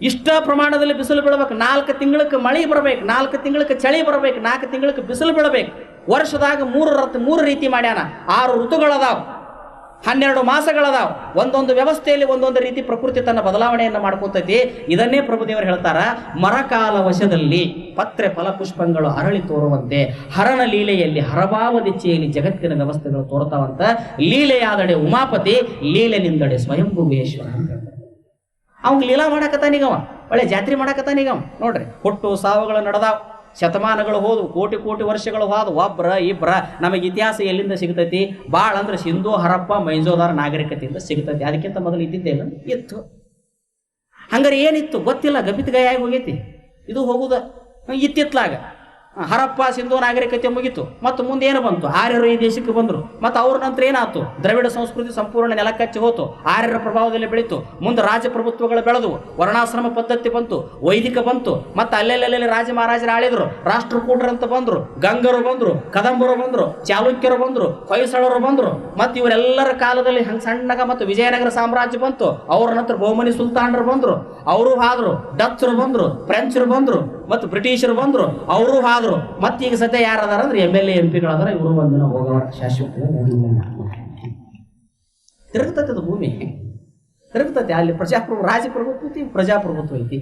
ಇಷ್ಟ ಪ್ರಮಾಣದಲ್ಲಿ ಬಿಸಿಲು ಬೀಳ್ಬೇಕು, ನಾಲ್ಕು ತಿಂಗಳಕ್ಕೆ ಮಳೆ ಬರಬೇಕು, ನಾಲ್ಕು ತಿಂಗಳಕ್ಕೆ ಚಳಿ ಬರಬೇಕು, ನಾಲ್ಕು ತಿಂಗಳಕ್ಕೆ ಬಿಸಿಲು ಬೀಳಬೇಕು. ವರ್ಷದಾಗ ಮೂರು ರತ್, ಮೂರು ರೀತಿ ಮಾಡ್ಯಾನ. ಆರು ಋತುಗಳದಾವ. ಹನ್ನೆರಡು ಮಾಸಗಳದಾವ. ಒಂದೊಂದು ವ್ಯವಸ್ಥೆಯಲ್ಲಿ ಒಂದೊಂದು ರೀತಿ ಪ್ರಕೃತಿ ತನ್ನ ಬದಲಾವಣೆಯನ್ನು ಮಾಡ್ಕೊತೈತಿ. ಇದನ್ನೇ ಪ್ರಭುದೇವರು ಹೇಳ್ತಾರ, ಮರಕಾಲ ವಶದಲ್ಲಿ ಪತ್ರೆ ಫಲಪುಷ್ಪಗಳು ಅರಳಿ ತೋರುವಂತೆ ಹರನ ಲೀಲೆಯಲ್ಲಿ ಹರಭಾವ ದಿಚ್ಚೆಯಲ್ಲಿ ಜಗತ್ತಿನ ವ್ಯವಸ್ಥೆಗಳು ತೋರ್ತಾವಂತ ಲೀಲೆಯಾದಡೆ ಉಮಾಪತಿ ಲೀಲೆ ನಿಂದಡೆ ಸ್ವಯಂಭುವೇಶ್ವರ ಅಂತ ಅವ್ನು ಲೀಲಾ ಮಾಡಕತ್ತಾನೀಗವ ಒಳ್ಳೆ ಜಾತ್ರೆ ಮಾಡಕತ್ತಾನೀಗವ ನೋಡ್ರಿ, ಹುಟ್ಟು ಸಾವುಗಳು ನಡೆದಾವ್. ಶತಮಾನಗಳು ಹೋದು ಕೋಟಿ ಕೋಟಿ ವರ್ಷಗಳು ಹೋದವು. ಒಬ್ರ ಇಬ್ಬರ ನಮಗೆ ಇತಿಹಾಸ ಎಲ್ಲಿಂದ ಸಿಗ್ತೈತಿ? ಭಾಳ ಅಂದ್ರೆ ಸಿಂಧು, ಹರಪ್ಪ ಮೈಜೋದಾರ ನಾಗರಿಕತೆಯಿಂದ ಸಿಗ್ತೈತಿ. ಅದಕ್ಕಿಂತ ಮೊದಲು ಇದ್ದಿದ್ದೇ ಇತ್ತು. ಹಂಗಾರೆ ಏನಿತ್ತು? ಗೊತ್ತಿಲ್ಲ. ಗಬಿತ್ ಆಗಿ ಹೋಗೈತಿ. ಇದು ಹೋಗುದ. ಇತ್ತಿತ್ಲಾಗ. ಹರಪ್ಪ ಸಿಂಧು ನಾಗರಿಕತೆ ಮುಗಿತು. ಮತ್ತು ಮುಂದೆ ಏನು ಬಂತು? ಆರ್ಯರು ಈ ದೇಶಕ್ಕೆ ಬಂದರು. ಮತ್ತು ಅವ್ರ ನಂತರ ಏನಾಯ್ತು? ದ್ರವಿಡ ಸಂಸ್ಕೃತಿ ಸಂಪೂರ್ಣ ನೆಲಕಚ್ಚಿ ಹೋತು ಆರ್ಯರ ಪ್ರಭಾವದಲ್ಲಿ ಬೆಳೀತು. ಮುಂದೆ ರಾಜಪ್ರಭುತ್ವಗಳು ಬೆಳೆದವು. ವರ್ಣಾಶ್ರಮ ಪದ್ಧತಿ ಬಂತು. ವೈದಿಕ ಬಂತು. ಮತ್ತು ಅಲ್ಲೆಲ್ಲೆಲ್ಲಿ ರಾಜ ಮಹಾರಾಜರು ಆಳಿದ್ರು? ರಾಷ್ಟ್ರಕೂಟರು ಅಂತ ಬಂದರು. ಗಂಗರು ಬಂದರು. ಕದಂಬರು ಬಂದರು. ಚಾಲುಕ್ಯರು ಬಂದರು. ಹೊಯ್ಸಳರು ಬಂದರು. ಮತ್ತು ಇವರೆಲ್ಲರ ಕಾಲದಲ್ಲಿ ಹಂಗೆ ಸಣ್ಣಗ ಮತ್ತು ವಿಜಯನಗರ ಸಾಮ್ರಾಜ್ಯ ಬಂತು. ಅವ್ರ ನಂತರ ಬಹುಮನಿ ಸುಲ್ತಾನರು ಬಂದರು. ಅವರು ಆದರು. ಡಚ್ಚರು ಬಂದರು. ಫ್ರೆಂಚರು ಬಂದ್ರು. ಮತ್ತು ಬ್ರಿಟಿಷರು ಬಂದರು, ಅವರು ಹಾದ್ರು. ಮತ್ತೆ ಈಗ ಸದ್ಯ ಯಾರು ಅದಾರ ಎಂ ಎಲ್ ಎ ಎಂ ಪಿಗಳಾದ್ರೆ ಇವರು ಒಂದಿನ ಹೋಗವ ಶಾಶ್ವತ ತಿರುಗ್ತೈತೆ ಅದು ಭೂಮಿ. ತಿರುಗ್ತೈತೆ ಅಲ್ಲಿ ಪ್ರಜಾಪ್ರಭು ರಾಜಪ್ರಭುತ್ವ ಐತಿ, ಪ್ರಜಾಪ್ರಭುತ್ವ ಐತಿ.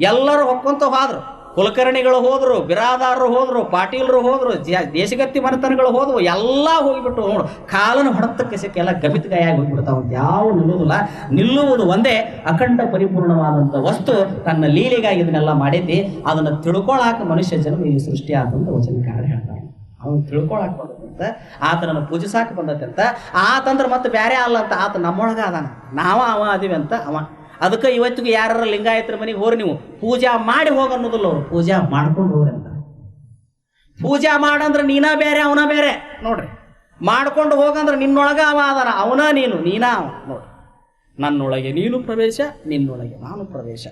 ಎಲ್ಲರೂ ಹೊಕ್ಕೊಂತ ಹೋದ್ರು. ಕುಲಕರ್ಣಿಗಳು ಹೋದರು, ಬಿರಾದಾರರು ಹೋದರು, ಪಾಟೀಲರು ಹೋದರು ದೇಶಗತ್ತಿ ಮನೆತನಗಳು ಹೋದವು, ಎಲ್ಲ ಹೋಗಿಬಿಟ್ಟು ನೋಡು, ಕಾಲನ ಹೊಡೆತಕ್ಕೆ ಸಿಕ್ಕೆಲ್ಲ ಗಬಿತಗಾಯಾಗಿ ಹೋಗ್ಬಿಡ್ತಾವ. ಯಾವ ನಿಲ್ಲುವುದಿಲ್ಲ. ನಿಲ್ಲುವುದು ಒಂದೇ, ಅಖಂಡ ಪರಿಪೂರ್ಣವಾದಂಥ ವಸ್ತು ತನ್ನ ಲೀಲೆಗಾಗಿ ಇದನ್ನೆಲ್ಲ ಮಾಡೈತಿ ಅದನ್ನು ತಿಳ್ಕೊಳಾಕ ಮನುಷ್ಯ ಜನ್ಮ ಈ ಸೃಷ್ಟಿ ಆದಂತ ವಚನಕಾರ ಹೇಳ್ತಾರೆ. ಅವನು ತಿಳ್ಕೊಳಕ್ ಬಂದಂತ ಆತನನ್ನು ಪೂಜಿಸಾಕ ಬಂದತ್ತಂತ ಆತಂದ್ರೆ ಮತ್ತೆ ಬೇರೆ ಅಲ್ಲ ಅಂತ ಆತ ನಮ್ಮೊಳಗ ಅದಾನ. ನಾವ ಅವ ಅದೀವಿ ಅಂತ ಅವ ಅದಕ್ಕೆ ಇವತ್ತಿಗೂ ಯಾರ ಲಿಂಗಾಯತರ ಮನೆಗೆ ಹೋರಿ ನೀವು? ಪೂಜಾ ಮಾಡಿ ಹೋಗ ಅನ್ನೋದಿಲ್ಲ ಅವ್ರು. ಪೂಜಾ ಮಾಡ್ಕೊಂಡು ಹೋಗ್ರಿ ಅಂತ. ಪೂಜಾ ಮಾಡಂದ್ರೆ ನೀನ ಬೇರೆ, ಅವನ ಬೇರೆ. ನೋಡ್ರಿ. ಮಾಡ್ಕೊಂಡು ಹೋಗಂದ್ರೆ ನಿನ್ನೊಳಗ ಅವ ಅದಾನ. ಅವನ ನೀನು, ನೀನ ಅವ. ನೋಡ್ರಿ. ನನ್ನೊಳಗೆ ನೀನು ಪ್ರವೇಶ, ನಿನ್ನೊಳಗೆ ನಾನು ಪ್ರವೇಶ.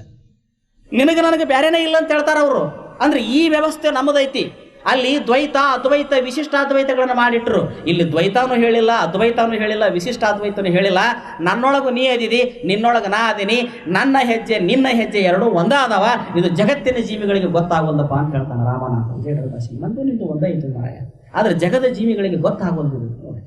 ನಿನಗೆ ನನಗೆ ಬೇರೆನೇ ಇಲ್ಲ ಅಂತ ಹೇಳ್ತಾರ ಅವರು. ಅಂದ್ರೆ ಈ ವ್ಯವಸ್ಥೆ ನಮ್ಮದೈತಿ. ಅಲ್ಲಿ ದ್ವೈತ, ಅದ್ವೈತ ವಿಶಿಷ್ಟಾದ್ವೈತಗಳನ್ನು ಮಾಡಿಟ್ರು. ಇಲ್ಲಿ ದ್ವೈತಾನು ಹೇಳಿಲ್ಲ, ಅದ್ವೈತಾನು ಹೇಳಿಲ್ಲ ವಿಶಿಷ್ಟಾದ್ವೈತನೂ ಹೇಳಿಲ್ಲ. ನನ್ನೊಳಗು ನೀ ಅದಿದಿ ನಿನ್ನೊಳಗೆ ನಾ ಅದೀನಿ. ನನ್ನ ಹೆಜ್ಜೆ, ನಿನ್ನ ಹೆಜ್ಜೆ ಎರಡೂ ಒಂದೇ ಅದಾವ ಇದು ಜಗತ್ತಿನ ಜೀವಿಗಳಿಗೆ ಗೊತ್ತಾಗುವಂದಪ್ಪ ಅಂತ ಹೇಳ್ತಾನೆ ರಾಮನಾಥ ವಿಜಯದಾಸಿ ನಂದು ಒಂದೇ ಇತ್ತು ಮಾರಾಯ ಆದ್ರೆ ಜಗದ ಜೀವಿಗಳಿಗೆ ಗೊತ್ತಾಗೋದು ನೋಡಿ.